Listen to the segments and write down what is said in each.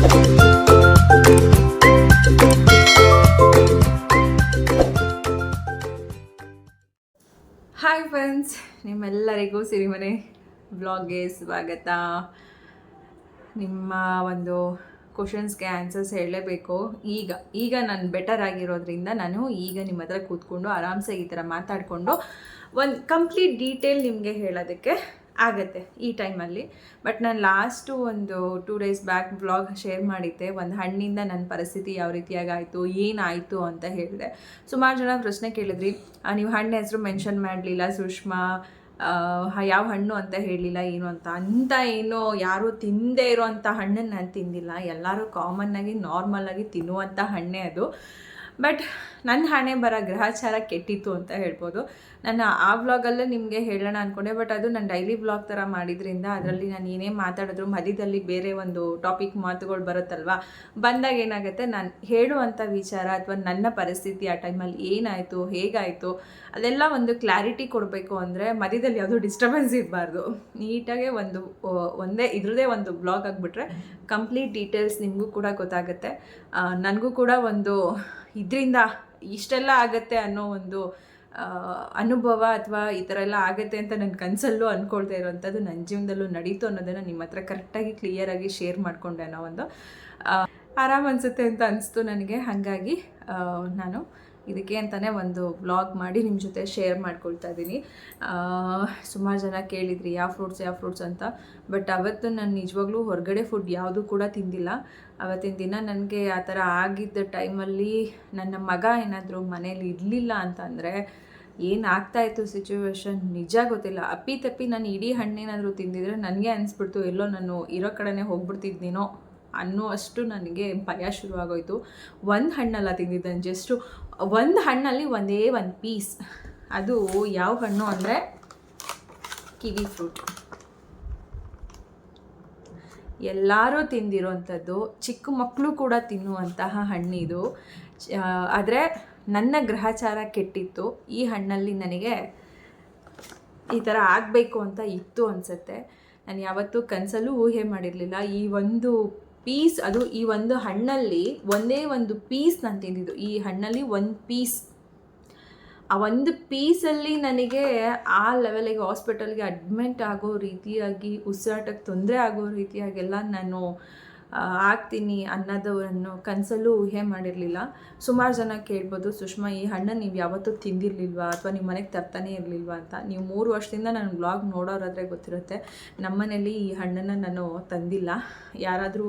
Hi friends ನಿಮ್ಮೆಲ್ಲರಿಗೂ ಸಿರಿಮನೆ ಬ್ಲಾಗ್ಗೆ ಸ್ವಾಗತ. ನಿಮ್ಮ ಒಂದು ಕ್ವಶನ್ಸ್ಗೆ ಆನ್ಸರ್ಸ್ ಹೇಳಲೇಬೇಕು. ಈಗ ಈಗ ನಾನು ಬೆಟರ್ ಆಗಿರೋದ್ರಿಂದ ನಾನು ಈಗ ನಿಮ್ಮ ಹತ್ರ ಕೂತ್ಕೊಂಡು ಆರಾಮ್ಸೆ ಈ ಥರ ಮಾತಾಡಿಕೊಂಡು ಒಂದು ಕಂಪ್ಲೀಟ್ ಡೀಟೇಲ್ ನಿಮಗೆ ಹೇಳೋದಕ್ಕೆ ಆಗತ್ತೆ ಈ ಟೈಮಲ್ಲಿ. ಬಟ್ ನಾನು ಲಾಸ್ಟು ಒಂದು two days back blog share ಮಾಡಿದ್ದೆ. ಒಂದು ಹಣ್ಣಿಂದ ನನ್ನ ಪರಿಸ್ಥಿತಿ ಯಾವ ರೀತಿಯಾಗಿ ಆಯಿತು ಏನಾಯಿತು ಅಂತ ಹೇಳಿದೆ. ಸುಮಾರು ಜನ ಪ್ರಶ್ನೆ ಕೇಳಿದ್ರಿ ನೀವು ಹಣ್ಣು ಹೆಸರು ಮೆನ್ಷನ್ ಮಾಡಲಿಲ್ಲ, ಸುಷ್ಮಾ ಯಾವ ಹಣ್ಣು ಅಂತ ಹೇಳಲಿಲ್ಲ ಏನು ಅಂತ? ಅಂತ ಏನು ಯಾರೂ ತಿಂದೇ ಇರೋವಂಥ ಹಣ್ಣನ್ನು ನಾನು ತಿಂದಿಲ್ಲ. ಎಲ್ಲರೂ ಕಾಮನ್ನಾಗಿ ನಾರ್ಮಲ್ಲಾಗಿ ತಿನ್ನುವಂಥ ಹಣ್ಣೇ ಅದು. ಬಟ್ ನನ್ನ ಹಣೆ ಬರ ಗ್ರಹಚಾರ ಕೆಟ್ಟಿತ್ತು ಅಂತ ಹೇಳ್ಬೋದು. ನಾನು ಆ ವ್ಲಾಗಲ್ಲೇ ನಿಮಗೆ ಹೇಳೋಣ ಅಂದ್ಕೊಂಡೆ ಬಟ್ ಅದು ನಾನು ಡೈಲಿ ವ್ಲಾಗ್ ಥರ ಮಾಡಿದ್ರಿಂದ ಅದರಲ್ಲಿ ನಾನು ಏನೇ ಮಾತಾಡಿದ್ರು ಮಧ್ಯದಲ್ಲಿ ಬೇರೆ ಒಂದು ಟಾಪಿಕ್ ಮಾತುಗಳು ಬರುತ್ತಲ್ವಾ? ಬಂದಾಗ ಏನಾಗುತ್ತೆ, ನಾನು ಹೇಳುವಂಥ ವಿಚಾರ ಅಥವಾ ನನ್ನ ಪರಿಸ್ಥಿತಿ ಆ ಟೈಮಲ್ಲಿ ಏನಾಯಿತು, ಹೇಗಾಯಿತು, ಅದೆಲ್ಲ ಒಂದು ಕ್ಲಾರಿಟಿ ಕೊಡಬೇಕು ಅಂದರೆ ಮಧ್ಯದಲ್ಲಿ ಯಾವುದೂ ಡಿಸ್ಟರ್ಬೆನ್ಸ್ ಇರಬಾರ್ದು. ನೀಟಾಗೆ ಒಂದು ಒಂದೇ ಇದ್ರದೇ ಒಂದು ಬ್ಲಾಗ್ ಆಗಿಬಿಟ್ರೆ ಕಂಪ್ಲೀಟ್ ಡೀಟೇಲ್ಸ್ ನಿಮಗೂ ಕೂಡ ಗೊತ್ತಾಗುತ್ತೆ. ನನಗೂ ಕೂಡ ಒಂದು ಇದರಿಂದ ಇಷ್ಟೆಲ್ಲ ಆಗತ್ತೆ ಅನ್ನೋ ಒಂದು ಅನುಭವ ಅಥವಾ ಈ ಥರ ಎಲ್ಲ ಆಗುತ್ತೆ ಅಂತ ನನ್ನ ಕನಸಲ್ಲೂ ಅಂದ್ಕೊಳ್ತಾ ಇರೋವಂಥದ್ದು ನನ್ನ ಜೀವನದಲ್ಲೂ ನಡೀತು ಅನ್ನೋದನ್ನು ನಿಮ್ಮ ಹತ್ರ ಕರೆಕ್ಟಾಗಿ ಕ್ಲಿಯರಾಗಿ ಶೇರ್ ಮಾಡಿಕೊಂಡೆ ಅನ್ನೋ ಒಂದು ಆರಾಮ ಅನಿಸುತ್ತೆ ಅಂತ ಅನಿಸ್ತು ನನಗೆ. ಹಾಗಾಗಿ ನಾನು ಇದಕ್ಕೆ ಅಂತಲೇ ಒಂದು ಬ್ಲಾಗ್ ಮಾಡಿ ನಿಮ್ಮ ಜೊತೆ ಶೇರ್ ಮಾಡ್ಕೊಳ್ತಾ ಇದ್ದೀನಿ ಸುಮಾರು ಜನ ಕೇಳಿದ್ರಿ ಯಾವ ಫ್ರೂಟ್ಸ್ ಯಾವ ಫ್ರೂಟ್ಸ್ ಅಂತ. ಬಟ್ ಅವತ್ತು ನಾನು ನಿಜವಾಗ್ಲೂ ಹೊರಗಡೆ ಫುಡ್ ಯಾವುದು ಕೂಡ ತಿಂದಿಲ್ಲ. ಅವತ್ತಿನ ದಿನ ನನಗೆ ಆ ಥರ ಆಗಿದ್ದ ಟೈಮಲ್ಲಿ ನನ್ನ ಮಗ ಏನಾದರೂ ಮನೇಲಿ ಇರಲಿಲ್ಲ ಅಂತಂದರೆ ಏನು ಆಗ್ತಾಯಿತ್ತು ಸಿಚುವೇಶನ್ ನಿಜ ಗೊತ್ತಿಲ್ಲ. ಅಪ್ಪಿ ತಪ್ಪಿ ನಾನು ಇಡೀ ಹಣ್ಣೇನಾದರೂ ತಿಂದಿದ್ರೆ ನನಗೆ ಅನಿಸ್ಬಿಡ್ತು, ಎಲ್ಲೋ ನಾನು ಇರೋ ಕಡೆನೇ ಹೋಗ್ಬಿಡ್ತಿದ್ದೀನೋ ಅನ್ನೋ ಅಷ್ಟು ನನಗೆ ಭಯ ಶುರುವಾಗೋಯ್ತು. ಒಂದು ಹಣ್ಣಲ್ಲ ತಿಂದಿದ್ದೆ ಜಸ್ಟು ಒಂದು ಹಣ್ಣಲ್ಲಿ ಒಂದೇ ಒಂದು ಪೀಸ್ ಅದು ಯಾವ ಹಣ್ಣು ಅಂದರೆ ಕಿವಿ ಫ್ರೂಟ್. ಎಲ್ಲರೂ ತಿಂದಿರೋವಂಥದ್ದು ಚಿಕ್ಕ ಮಕ್ಕಳು ಕೂಡ ತಿನ್ನುವಂತಹ ಹಣ್ಣಿದು. ಆದರೆ ನನ್ನ ಗ್ರಹಚಾರ ಕೆಟ್ಟಿತ್ತು. ಈ ಹಣ್ಣಲ್ಲಿ ನನಗೆ ಈ ಥರ ಆಗಬೇಕು ಅಂತ ಇತ್ತು ಅನಿಸುತ್ತೆ. ನಾನು ಯಾವತ್ತೂ ಕನಸಲ್ಲೂ ಊಹೆ ಮಾಡಿರಲಿಲ್ಲ. ಈ ಒಂದು ಪೀಸ್ ಅದು ಈ ಒಂದು ಹಣ್ಣಲ್ಲಿ ಒಂದೇ ಒಂದು ಪೀಸ್ ನಾನು ತಿಂದಿದ್ದು. ಈ ಹಣ್ಣಲ್ಲಿ ಒಂದು ಪೀಸ್ ಆ ಒಂದು ಪೀಸಲ್ಲಿ ನನಗೆ ಆ ಲೆವೆಲಿಗೆ ಹಾಸ್ಪಿಟಲ್ಗೆ ಅಡ್ಮಿಟ್ ಆಗೋ ರೀತಿಯಾಗಿ, ಉಸಿರಾಟಕ್ಕೆ ತೊಂದರೆ ಆಗೋ ರೀತಿಯಾಗೆಲ್ಲ ನಾನು ಆಗ್ತೀನಿ ಅನ್ನೋದನ್ನು ಕನಸಲ್ಲೂ ಊಹೆ ಮಾಡಿರಲಿಲ್ಲ. ಸುಮಾರು ಜನ ಕೇಳ್ಬೋದು, ಸುಷ್ಮಾ, ಈ ಹಣ್ಣನ್ನು ನೀವು ಯಾವತ್ತೂ ತಿಂದಿರಲಿಲ್ವಾ ಅಥವಾ ನಿಮ್ಮ ಮನೆಗೆ ತರ್ತಾನೆ ಇರಲಿಲ್ವಾ ಅಂತ? ನೀವು ಮೂರು ವರ್ಷದಿಂದ ನನ್ನ ಬ್ಲಾಗ್ ನೋಡೋರಾದರೆ ಗೊತ್ತಿರುತ್ತೆ. ನಮ್ಮನೇಲಿ ಈ ಹಣ್ಣನ್ನು ನಾನು ತಂದಿಲ್ಲ. ಯಾರಾದರೂ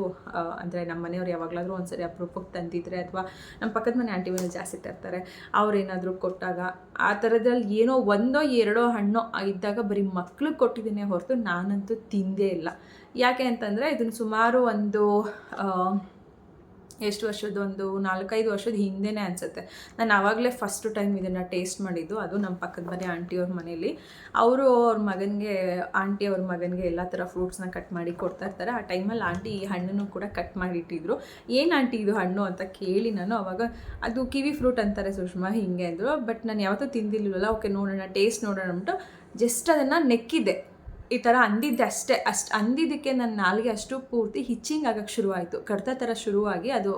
ಅಂದರೆ ನಮ್ಮ ಮನೆಯವ್ರು ಯಾವಾಗಲಾದರೂ ಒಂದು ಸರಿ ಅಪರೂಪಕ್ಕೆ ತಂದಿದ್ರೆ ಅಥವಾ ನಮ್ಮ ಪಕ್ಕದ ಮನೆ ಆಂಟಿ ಮನೆ ಜಾಸ್ತಿ ತರ್ತಾರೆ, ಅವ್ರೇನಾದರೂ ಕೊಟ್ಟಾಗ ಆ ಥರದ್ರಲ್ಲಿ ಏನೋ ಒಂದೋ ಎರಡೋ ಹಣ್ಣು ಇದ್ದಾಗ ಬರೀ ಮಕ್ಳಿಗೆ ಕೊಟ್ಟಿದ್ದೀನಿ ಹೊರತು ನಾನಂತೂ ತಿಂದೇ ಇಲ್ಲ. ಯಾಕೆ ಅಂತಂದರೆ ಇದನ್ನು ಸುಮಾರು ಒಂದು ಎಷ್ಟು ವರ್ಷದ ಒಂದು ನಾಲ್ಕೈದು ವರ್ಷದ ಹಿಂದೆನೇ ಅನಿಸುತ್ತೆ. ನಾನು ಆವಾಗಲೇ ಫಸ್ಟ್ ಟೈಮ್ ಇದನ್ನು ಟೇಸ್ಟ್ ಮಾಡಿದ್ದು. ಅದು ನಮ್ಮ ಪಕ್ಕದ ಮನೆ ಆಂಟಿಯವ್ರ ಮನೇಲಿ. ಅವರು ಅವ್ರ ಮಗನಿಗೆ ಆಂಟಿ ಅವ್ರ ಮಗನಿಗೆ ಎಲ್ಲ ಥರ ಫ್ರೂಟ್ಸ್ನ ಕಟ್ ಮಾಡಿ ಕೊಡ್ತಾ ಇರ್ತಾರೆ. ಆ ಟೈಮಲ್ಲಿ ಆಂಟಿ ಈ ಹಣ್ಣನ್ನು ಕೂಡ ಕಟ್ ಮಾಡಿಟ್ಟಿದ್ರು ಏನು ಆಂಟಿ ಇದು ಹಣ್ಣು ಅಂತ ಕೇಳಿ ನಾನು ಅವಾಗ, ಅದು ಕಿವಿ ಫ್ರೂಟ್ ಅಂತಾರೆ ಸುಷ್ಮಾ, ಹಿಂಗೆ ಅಂದರು. ಬಟ್ ನಾನು ಯಾವತ್ತೂ ತಿಂದಿಲ್ಲವಲ್ಲ ಓಕೆ, ನೋಡೋಣ ಟೇಸ್ಟ್ ನೋಡೋಣ ಅಂದ್ಬಿಟ್ಟು ಜಸ್ಟ್ ಅದನ್ನು ನೆಕ್ಕಿದ್ದೆ. ಈ ಥರ ಅಂದಿದ್ದೆ ಅಷ್ಟೇ. ಅಷ್ಟು ಅಂದಿದ್ದಕ್ಕೆ ನನ್ನ ನಾಲಿಗೆ ಅಷ್ಟು ಪೂರ್ತಿ ಹಿಚ್ಚಿಂಗ್ ಆಗೋಕ್ಕೆ ಶುರುವಾಯಿತು. ಕಡಿತ ಥರ ಶುರುವಾಗಿ ಅದು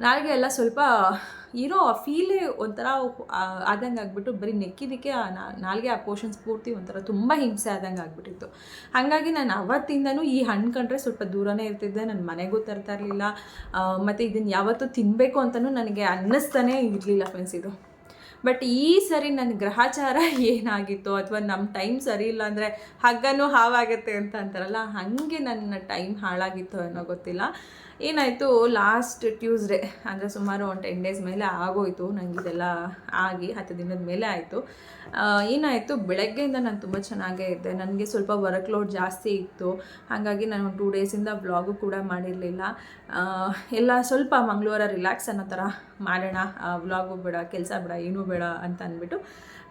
ನಾಲಿಗೆ ಎಲ್ಲ ಸ್ವಲ್ಪ ಏನೋ ಫೀಲೇ ಒಂಥರ ಆದಂಗೆ ಆಗ್ಬಿಟ್ಟು ಬರೀ ನೆಕ್ಕಿದ್ದಕ್ಕೆ ಆ ನಾಲಿಗೆ ಆ ಪೋರ್ಷನ್ಸ್ ಪೂರ್ತಿ ಒಂಥರ ತುಂಬ ಹಿಂಸೆ ಆದಂಗೆ ಆಗ್ಬಿಟ್ಟಿತ್ತು. ಹಾಗಾಗಿ ನಾನು ಅವತ್ತಿಂದನೂ ಈ ಹಣ್ಣು ಕಂಡ್ರೆ ಸ್ವಲ್ಪ ದೂರನೇ ಇರ್ತಿದ್ದೆ. ನನ್ನ ಮನೆಗೂ ತರ್ತಾ ಇರಲಿಲ್ಲ. ಮತ್ತು ಇದನ್ನು ಯಾವತ್ತೂ ತಿನ್ನಬೇಕು ಅಂತಲೂ ನನಗೆ ಅನ್ನಿಸ್ತಾನೇ ಇರಲಿಲ್ಲ ಫ್ರೆಂಡ್ಸ್ ಇದು. ಬಟ್ ಈ ಸರಿ ನನ್ನ ಗ್ರಹಚಾರ ಏನಾಗಿತ್ತು ಅಥವಾ ನಮ್ಮ ಟೈಮ್ ಸರಿ ಇಲ್ಲ ಅಂದರೆ ಹಗ್ಗನೂ ಹಾವಾಗುತ್ತೆ ಅಂತ ಅಂತಾರಲ್ಲ, ಹಾಗೆ ನನ್ನ ಟೈಮ್ ಹಾಳಾಗಿತ್ತು ಅನ್ನೋ ಗೊತ್ತಿಲ್ಲ. ಏನಾಯಿತು ಲಾಸ್ಟ್ ಟ್ಯೂಸ್ಡೇ ಅಂದರೆ ಸುಮಾರು ಒಂದು ಟೆನ್ ಡೇಸ್ ಮೇಲೆ ಆಗೋಯ್ತು ನನಗೆ ಇದೆಲ್ಲ ಆಗಿ ಹತ್ತು ದಿನದ ಮೇಲೆ ಆಯಿತು. ಏನಾಯಿತು, ಬೆಳಗ್ಗೆಯಿಂದ ನಾನು ತುಂಬ ಚೆನ್ನಾಗೇ ಇದ್ದೆ. ನನಗೆ ಸ್ವಲ್ಪ ವರ್ಕ್ ಲೋಡ್ ಜಾಸ್ತಿ ಇತ್ತು. ಹಾಗಾಗಿ ನಾನು ಟೂ ಡೇಸಿಂದ ಬ್ಲಾಗು ಕೂಡ ಮಾಡಿರಲಿಲ್ಲ. ಎಲ್ಲ ಸ್ವಲ್ಪ ಮಂಗಳವಾರ ರಿಲ್ಯಾಕ್ಸ್ ಅನ್ನೋ ಥರ ಮಾಡೋಣ. ವ್ಲಾಗು ಬೇಡ, ಕೆಲಸ ಬೇಡ, ಏನೂ ಬೇಡ. ಅಂತ ಅಂದ್ಬಿಟ್ಟು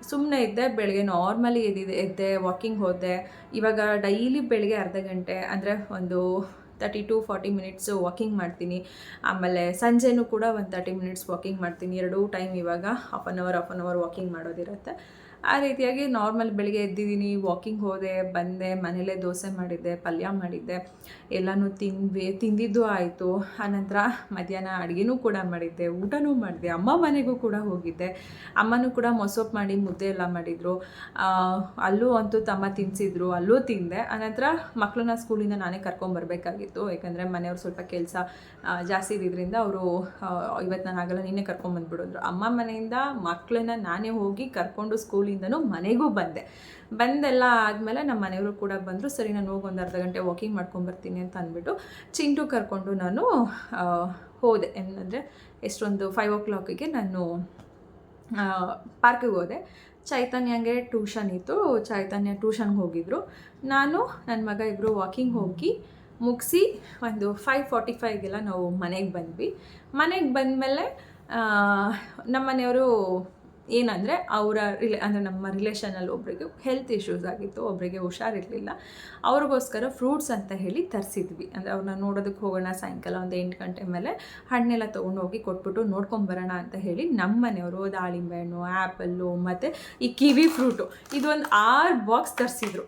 ಸುಮ್ಮನೆ ಇದ್ದೆ, ಬೆಳಗ್ಗೆ ನಾರ್ಮಲಿ ಎದ್ದಿದ್ದೆ, ಎದ್ದೆ ವಾಕಿಂಗ್ ಹೋದೆ. ಇವಾಗ ಡೈಲಿ ಬೆಳಗ್ಗೆ ಅರ್ಧ ಗಂಟೆ ಅಂದರೆ ಒಂದು thirty to forty minutes walking ಮಾಡ್ತೀನಿ. ಆಮೇಲೆ ಸಂಜೆನೂ ಕೂಡ ಒಂದು ತರ್ಟಿ ಮಿನಿಟ್ಸ್ ವಾಕಿಂಗ್ ಮಾಡ್ತೀನಿ. ಎರಡೂ ಟೈಮ್ ಇವಾಗ half an hour half an hour walking ಮಾಡೋದಿರುತ್ತೆ. ಆ ರೀತಿಯಾಗಿ ನಾರ್ಮಲ್ ಬೆಳಿಗ್ಗೆ ಎದ್ದಿದ್ದೀನಿ ವಾಕಿಂಗ್ ಹೋದೆ, ಬಂದೆ, ಮನೇಲೇ ದೋಸೆ ಮಾಡಿದ್ದೆ, ಪಲ್ಯ ಮಾಡಿದ್ದೆ, ಎಲ್ಲನೂ ತಿಂದ್ವಿ, ತಿಂದಿದ್ದು ಆಯಿತು. ಆನಂತರ ಮಧ್ಯಾಹ್ನ ಅಡುಗೆನೂ ಕೂಡ ಮಾಡಿದ್ದೆ, ಊಟನೂ ಮಾಡಿದೆ, ಅಮ್ಮ ಮನೆಗೂ ಕೂಡ ಹೋಗಿದ್ದೆ. ಅಮ್ಮನೂ ಕೂಡ ಮೊಸೊಪ್ಪು ಮಾಡಿ ಮುದ್ದೆ ಎಲ್ಲ ಮಾಡಿದರು. ಅಲ್ಲೂ ಅಂತೂ ತಮ್ಮ ತಿನ್ನಿಸಿದ್ರು ಅಲ್ಲೂ ತಿಂದೆ. ಆನಂತರ ಮಕ್ಕಳನ್ನ ಸ್ಕೂಲಿಂದ ನಾನೇ ಕರ್ಕೊಂಬರ್ಬೇಕಾಗಿತ್ತು ಯಾಕಂದರೆ ಮನೆಯವ್ರು ಸ್ವಲ್ಪ ಕೆಲಸ ಜಾಸ್ತಿ ಇದ್ದಿದ್ದರಿಂದ ಅವರು ಇವತ್ತು ನಾನು ಆಗಲ್ಲ ನೀನೇ ಕರ್ಕೊಂಬಂದ್ಬಿಡಿದ್ರು ಅಮ್ಮ ಮನೆಯಿಂದ ಮಕ್ಕಳನ್ನ ನಾನೇ ಹೋಗಿ ಕರ್ಕೊಂಡು ಸ್ಕೂಲಿಂದನೂ ಮನೆಗೂ ಬಂದೆ. ಬಂದೆಲ್ಲ ಆದಮೇಲೆ ನಮ್ಮ ಮನೆಯವರು ಕೂಡ ಬಂದರು, ಸರಿ, ನಾನು ಹೋಗಿ ಒಂದು ಅರ್ಧ ಗಂಟೆ ವಾಕಿಂಗ್ ಮಾಡ್ಕೊಂಬರ್ತೀನಿ ಅಂತ ಅಂದ್ಬಿಟ್ಟು ಚಿಂಟು ಕರ್ಕೊಂಡು ನಾನು ಹೋದೆ. ಏನಂದರೆ ಎಷ್ಟೊಂದು ಫೈವ್ ಓ ಕ್ಲಾಕಿಗೆ ನಾನು ಪಾರ್ಕಿಗೆ ಹೋದೆ. ಚೈತನ್ಯಂಗೆ ಟ್ಯೂಷನ್ ಇತ್ತು. ಚೈತನ್ಯ ಟ್ಯೂಷನ್ಗೆ ಹೋಗಿದ್ರು. ನಾನು ನನ್ನ ಮಗ ಇಬ್ಬರು ವಾಕಿಂಗ್ ಹೋಗಿ ಮುಗಿಸಿ ಒಂದು ಫೈವ್ ಫಾರ್ಟಿ ಫೈವ್ಗೆಲ್ಲ ನಾವು ಮನೆಗೆ ಬಂದ್ವಿ. ಮನೆಗೆ ಬಂದಮೇಲೆ ನಮ್ಮ ಮನೆಯವರು ಏನಂದರೆ ಅವರ ರಿಲೇ, ಅಂದರೆ ನಮ್ಮ ರಿಲೇಷನಲ್ಲಿ ಒಬ್ಬರಿಗೆ ಹೆಲ್ತ್ ಇಶ್ಯೂಸ್ ಆಗಿತ್ತು ಒಬ್ಬರಿಗೆ ಹುಷಾರಿರಲಿಲ್ಲ. ಅವ್ರಿಗೋಸ್ಕರ ಫ್ರೂಟ್ಸ್ ಅಂತ ಹೇಳಿ ತರಿಸಿದ್ವಿ. ಅಂದರೆ ಅವ್ರನ್ನ ನೋಡೋದಕ್ಕೆ ಹೋಗೋಣ ಸಾಯಂಕಾಲ ಒಂದು ಎಂಟು ಗಂಟೆ ಮೇಲೆ ಹಣ್ಣೆಲ್ಲ ತೊಗೊಂಡು ಹೋಗಿ ಕೊಟ್ಬಿಟ್ಟು ನೋಡ್ಕೊಂಬರೋಣ ಅಂತ ಹೇಳಿ ನಮ್ಮ ಮನೆಯವರು ದಾಳಿಂಬೆ ಹಣ್ಣು ಆ್ಯಪಲ್ಲು ಮತ್ತು ಈ ಕಿವಿ ಫ್ರೂಟು ಇದೊಂದು ಆರು ಬಾಕ್ಸ್ ತರಿಸಿದ್ರು.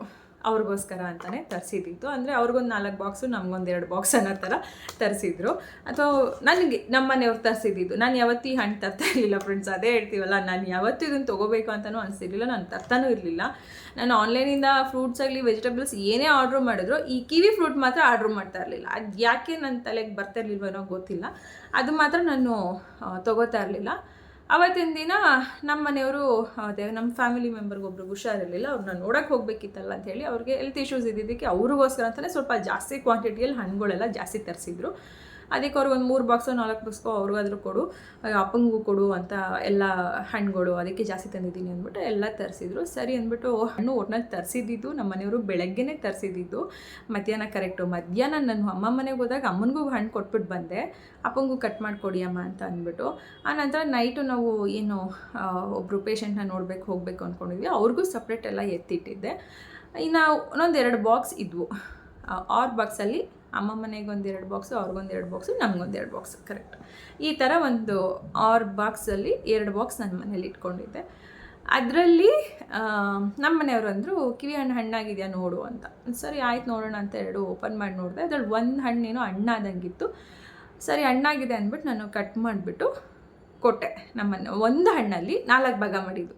ಅವ್ರಿಗೋಸ್ಕರ ಅಂತಲೇ ತರಿಸಿದ್ದಿತ್ತು ಅಂದರೆ ಅವ್ರಿಗೊಂದು ನಾಲ್ಕು ಬಾಕ್ಸು ನಮಗೊಂದು ಎರಡು ಬಾಕ್ಸ್ ಅನ್ನೋ ಥರ ತರಿಸಿದ್ರು. ಅಥವಾ ನನಗೆ ನಮ್ಮ ಮನೆಯವ್ರು ತರಿಸಿದ್ದಿದ್ದು ನಾನು ಯಾವತ್ತೂ ಈ ಹಣ್ಣು ತರ್ತಾ ಇರಲಿಲ್ಲ ಫ್ರೆಂಡ್ಸ್ ಅದೇ ಹೇಳ್ತೀವಲ್ಲ, ನಾನು ಯಾವತ್ತೂ ಇದನ್ನು ತೊಗೋಬೇಕು ಅಂತಲೂ ಅನಿಸ್ತಿರ್ಲಿಲ್ಲ ನಾನು ತರ್ತಾನೂ ಇರಲಿಲ್ಲ. ನಾನು ಆನ್ಲೈನಿಂದ ಫ್ರೂಟ್ಸ್ ಆಗಲಿ ವೆಜಿಟೇಬಲ್ಸ್ ಏನೇ ಆರ್ಡ್ರ್ ಮಾಡಿದ್ರು, ಈ ಕಿವಿ ಫ್ರೂಟ್ ಮಾತ್ರ ಆರ್ಡ್ರ್ ಮಾಡ್ತಾ ಇರಲಿಲ್ಲ. ಅದು ಯಾಕೆ ನನ್ನ ತಲೆಗೆ ಬರ್ತಾ ಇರಲಿಲ್ವನೋ ಗೊತ್ತಿಲ್ಲ. ಅದು ಮಾತ್ರ ನಾನು ತೊಗೋತಾ ಇರಲಿಲ್ಲ. ಅವತ್ತಿನ ದಿನ ನಮ್ಮ ಮನೆಯವರು ಅದೇ ನಮ್ಮ ಫ್ಯಾಮಿಲಿ ಮೆಂಬರ್ಗೆ ಒಬ್ರು ಹುಷಾರಿರಲಿಲ್ಲ, ಅವ್ರನ್ನ ನೋಡೋಕೆ ಹೋಗ್ಬೇಕಿತ್ತಲ್ಲ ಅಂತ ಹೇಳಿ ಅವ್ರಿಗೆ ಹೆಲ್ತ್ ಇಶ್ಯೂಸ್ ಇದ್ದಿದ್ದಕ್ಕೆ ಅವ್ರಿಗೋಸ್ಕರ ಅಂತಲೇ ಸ್ವಲ್ಪ ಜಾಸ್ತಿ ಕ್ವಾಂಟಿಟಿಯಲ್ಲಿ ಹಣ್ಣುಗಳೆಲ್ಲ ಜಾಸ್ತಿ ತರಿಸಿದ್ರು. ಅದಕ್ಕೆ ಅವ್ರಿಗೆ ಒಂದು ಮೂರು ಬಾಕ್ಸು ನಾಲ್ಕು ಬಾಕ್ಸ್ಗೋ ಅವ್ರಿಗಾದ್ರೂ ಕೊಡು. ಅಪ್ಪಂಗೂ ಕೊಡು ಅಂತ ಎಲ್ಲ ಹಣ್ಣುಗಳು ಅದಕ್ಕೆ ಜಾಸ್ತಿ ತಂದಿದ್ದೀನಿ ಅಂದ್ಬಿಟ್ಟು ಎಲ್ಲ ತರಿಸಿದ್ರು. ಸರಿ ಅಂದ್ಬಿಟ್ಟು ಹಣ್ಣು ಒಟ್ನಲ್ಲಿ ತರಿಸಿದ್ದು ನಮ್ಮ ಮನೆಯವರು ಬೆಳಗ್ಗೆನೇ ತರಿಸಿದ್ದು ಮಧ್ಯಾಹ್ನ ಕರೆಕ್ಟು ಮಧ್ಯಾಹ್ನ ನನ್ನ ಅಮ್ಮ ಮನೆಗೆ ಹೋದಾಗ ಅಮ್ಮನಿಗೂ ಹಣ್ಣು ಕೊಟ್ಬಿಟ್ಟು ಬಂದೆ. ಅಪ್ಪಂಗೂ ಕಟ್ ಮಾಡಿಕೊಡಿ ಅಮ್ಮ ಅಂತ ಅಂದ್ಬಿಟ್ಟು. ಆ ನಂತರ ನೈಟು ನಾವು ಏನು ಒಬ್ಬರು ಪೇಷಂಟ್ನ ನೋಡಬೇಕು, ಹೋಗಬೇಕು ಅಂದ್ಕೊಂಡಿದ್ವಿ ಅವ್ರಿಗೂ ಸಪ್ರೇಟ್ ಎಲ್ಲ ಎತ್ತಿಟ್ಟಿದ್ದೆ. ಇನ್ನು ಒಂದೊಂದು ಎರಡು ಬಾಕ್ಸ್ ಇದ್ವು ಆರು ಬಾಕ್ಸಲ್ಲಿ ಅಮ್ಮ ಮನೆಗೆ ಒಂದೆರಡು ಬಾಕ್ಸು ಅವ್ರಿಗೊಂದು ಎರಡು ಬಾಕ್ಸು ನಮಗೊಂದು ಎರಡು ಬಾಕ್ಸು ಕರೆಕ್ಟ್ ಈ ಥರ ಒಂದು ಆರು ಬಾಕ್ಸಲ್ಲಿ ಎರಡು ಬಾಕ್ಸ್ ನನ್ನ ಮನೇಲಿ ಇಟ್ಕೊಂಡಿದ್ದೆ. ಅದರಲ್ಲಿ ನಮ್ಮ ಮನೆಯವರು ಅಂದರು, ಕಿವಿ ಹಣ್ಣು ಹಣ್ಣಾಗಿದೆಯಾ ನೋಡು ಅಂತ. ಸರಿ, ಆಯ್ತು ನೋಡೋಣ ಅಂತ ಎರಡು ಓಪನ್ ಮಾಡಿ ನೋಡಿದೆ. ಅದ್ರಲ್ಲಿ ಒಂದು ಹಣ್ಣೇನೋ ಹಣ್ಣಾದಂಗಿತ್ತು. ಸರಿ, ಹಣ್ಣಾಗಿದೆ ಅಂದ್ಬಿಟ್ಟು ನಾನು ಕಟ್ ಮಾಡಿಬಿಟ್ಟು ಕೊಟ್ಟೆ ನಮ್ಮನ್ನು ಒಂದು ಹಣ್ಣಲ್ಲಿ ನಾಲ್ಕು ಭಾಗ ಮಾಡಿದ್ದು.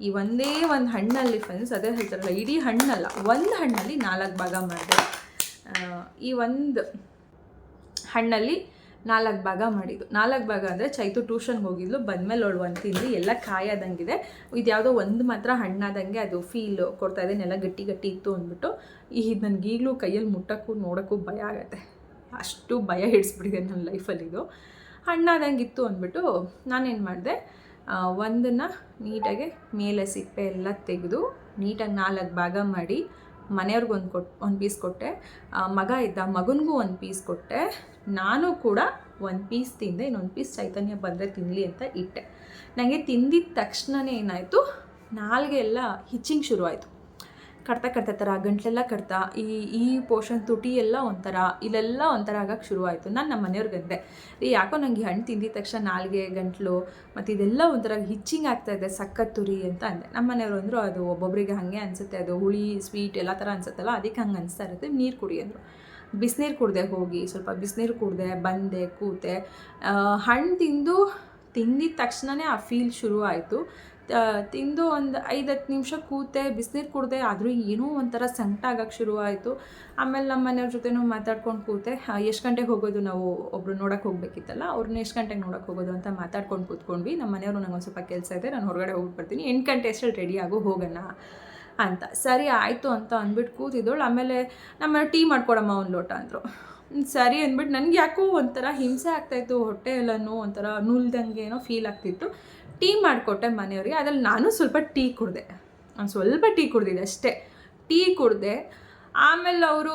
ಈ ಒಂದೇ ಒಂದು ಹಣ್ಣಲ್ಲಿ ಫ್ರೆಂಡ್ಸ್ ಅದೇ ಹೇಳ್ತಾರಲ್ಲ, ಇಡೀ ಹಣ್ಣಲ್ಲ, ಒಂದು ಹಣ್ಣಲ್ಲಿ ನಾಲ್ಕು ಭಾಗ ಮಾಡಿದೆ. ಈ ಒಂದು ಹಣ್ಣಲ್ಲಿ ನಾಲ್ಕು ಭಾಗ ಮಾಡಿದ್ದು. ನಾಲ್ಕು ಭಾಗ ಅಂದರೆ ಚೈತು ಟ್ಯೂಷನ್ಗೆ ಹೋಗಿದ್ಲು, ಬಂದಮೇಲೆ ಅವಳು ಒಂದು ತಿಂದು ಎಲ್ಲ ಕಾಯೋದಂಗಿದೆ. ಇದು ಯಾವುದೋ ಒಂದು ಮಾತ್ರ ಹಣ್ಣಾದಂಗೆ ಅದು ಫೀಲ್ ಕೊಡ್ತಾ ಇದೆ, ನೆಲ ಗಟ್ಟಿ ಗಟ್ಟಿ ಇತ್ತು ಅಂದ್ಬಿಟ್ಟು ಈ ನನಗೆ ಈಗಲೂ ಕೈಯಲ್ಲಿ ಮುಟ್ಟಕ್ಕೂ ನೋಡೋಕ್ಕೂ ಭಯ ಆಗುತ್ತೆ. ಅಷ್ಟು ಭಯ ಹಿಡಿಸ್ಬಿಟ್ಟಿದೆ ನನ್ನ ಲೈಫಲ್ಲಿ ಇದು. ಹಣ್ಣಾದಂಗೆ ಇತ್ತು ಅಂದ್ಬಿಟ್ಟು ನಾನೇನು ಮಾಡಿದೆ ಒಂದನ್ನು ನೀಟಾಗಿ ಮೇಲೆ ಸಿಪ್ಪೆ ಎಲ್ಲ ತೆಗೆದು, ನೀಟಾಗಿ ನಾಲ್ಕು ಭಾಗ ಮಾಡಿ ಮನೆಯವ್ರಿಗೆ ಒಂದು ಕೊಟ್ಟು ಒಂದು ಪೀಸ್ ಕೊಟ್ಟೆ. ಮಗ ಇದ್ದ ಮಗನಿಗೂ ಒಂದು ಪೀಸ್ ಕೊಟ್ಟೆ. ನಾನು ಕೂಡ ಒಂದು ಪೀಸ್ ತಿಂದೆ, ಇನ್ನೊಂದು ಪೀಸ್ ಚೈತನ್ಯ ಬಂದರೆ ತಿನ್ನಲಿ ಅಂತ ಇಟ್ಟೆ. ನನಗೆ ತಿಂದಿದ ತಕ್ಷಣವೇ ಏನಾಯಿತು ನಾಲ್ಗೆ ಎಲ್ಲ ಹಿಚ್ಚಿಂಗ್ ಶುರುವಾಯಿತು. ಕಡ್ತಾ ಕಡ್ತಾ ಥರ, ಗಂಟ್ಲೆಲ್ಲ ಕಡ್ತಾ ಈ ಈ ಪೋರ್ಷನ್ ತುಟಿ ಎಲ್ಲ ಒಂಥರ, ಇಲ್ಲೆಲ್ಲ ಒಂಥರ ಆಗಕ್ಕೆ ಶುರುವಾಯಿತು. ನಾನು ನಮ್ಮ ಮನೆಯವ್ರಿಗಂದೆ ರೀ ಯಾಕೋ ನನಗೆ ಹಣ್ಣು ತಿಂದಿದ ತಕ್ಷಣ ನಾಲ್ಗೆ, ಗಂಟ್ಲು, ಮತ್ತು ಇದೆಲ್ಲ ಒಂಥರ ಹಿಚ್ಚಿಂಗ್ ಆಗ್ತಾ ಇದೆ, ಸಖತ್ ತುರಿ ಅಂತ ಅಂದೆ. ನಮ್ಮ ಮನೆಯವರು ಅಂದರು, ಅದು ಒಬ್ಬೊಬ್ಬರಿಗೆ ಹಾಗೆ ಅನಿಸುತ್ತೆ, ಅದು ಹುಳಿ ಸ್ವೀಟ್ ಎಲ್ಲ ಥರ ಅನಿಸುತ್ತಲ್ಲ, ಅದಕ್ಕೆ ಹಂಗೆ ಅನಿಸ್ತಾ ಇರುತ್ತೆ, ನೀರು ಕುಡಿ ಅಂದರು. ಬಿಸಿನೀರು ಕುಡ್ದೆ ಹೋಗಿ, ಸ್ವಲ್ಪ ಬಿಸಿನೀರು ಕುಡಿದೆ, ಬಂದೆ, ಕೂತೆ. ಹಣ್ಣು ತಿಂದು, ತಿಂದಿದ ತಕ್ಷಣವೇ ಆ ಫೀಲ್ ಶುರು ಆಯಿತು ತಿಂದು ಒಂದು ಐದು ಹತ್ತು ನಿಮಿಷ ಕೂತೆ, ಬಿಸಿನೀರು ಕುಡಿದೆ, ಆದರೂ ಏನೋ ಒಂಥರ ಸಂಕಟ ಆಗೋಕ್ಕೆ ಶುರುವಾಯಿತು ಆಮೇಲೆ ನಮ್ಮ ಮನೆಯವ್ರ ಜೊತೆನೂ ಮಾತಾಡ್ಕೊಂಡು ಕೂತೆ. ಎಷ್ಟು ಗಂಟೆಗೆ ಹೋಗೋದು ನಾವು ಒಬ್ರು ನೋಡೋಕೆ ಹೋಗಬೇಕಿತ್ತಲ್ಲ ಅವ್ರನ್ನ ಎಷ್ಟು ಗಂಟೆಗೆ ನೋಡೋಕೆ ಹೋಗೋದು ಅಂತ ಮಾತಾಡ್ಕೊಂಡು ಕೂತ್ಕೊಂಡ್ವಿ. ನಮ್ಮ ಮನೆಯವರು ನಂಗೆ ಒಂದು ಸ್ವಲ್ಪ ಕೆಲಸ ಇದೆ, ನಾನು ಹೊರಗಡೆ ಹೋಗ್ಬಿಡ್ತೀನಿ ಎಂಟು ಗಂಟೆ ಅಷ್ಟರಲ್ಲಿ ರೆಡಿ ಆಗೋ, ಹೋಗೋಣ ಅಂತ. ಸರಿ, ಆಯಿತು ಅಂತ ಅಂದ್ಬಿಟ್ಟು ಕೂತಿದ್ದಳು. ಆಮೇಲೆ ನಮ್ಮ ಟೀ ಮಾಡ್ಕೊಡಮ್ಮ ಒಂದು ಲೋಟ ಅಂದರು. ಸರಿ ಅಂದ್ಬಿಟ್ಟು ನನಗೆ ಯಾಕೋ ಒಂಥರ ಹಿಂಸೆ ಆಗ್ತಾಯಿತ್ತು ಹೊಟ್ಟೆ ಎಲ್ಲನೂ ಒಂಥರ ನುಲ್ದಂಗೆ ಏನೋ ಫೀಲ್ ಆಗ್ತಿತ್ತು. ಟೀ ಮಾಡಿಕೊಟ್ಟೆ ಮನೆಯವ್ರಿಗೆ, ಅದ್ರಲ್ಲಿ ನಾನು ಸ್ವಲ್ಪ ಟೀ ಕುಡಿದೆ. ನಾನು ಸ್ವಲ್ಪ ಟೀ ಕುಡ್ದಿದ್ದೆ ಅಷ್ಟೇ. ಟೀ ಕುಡಿದೆ. ಆಮೇಲೆ ಅವರು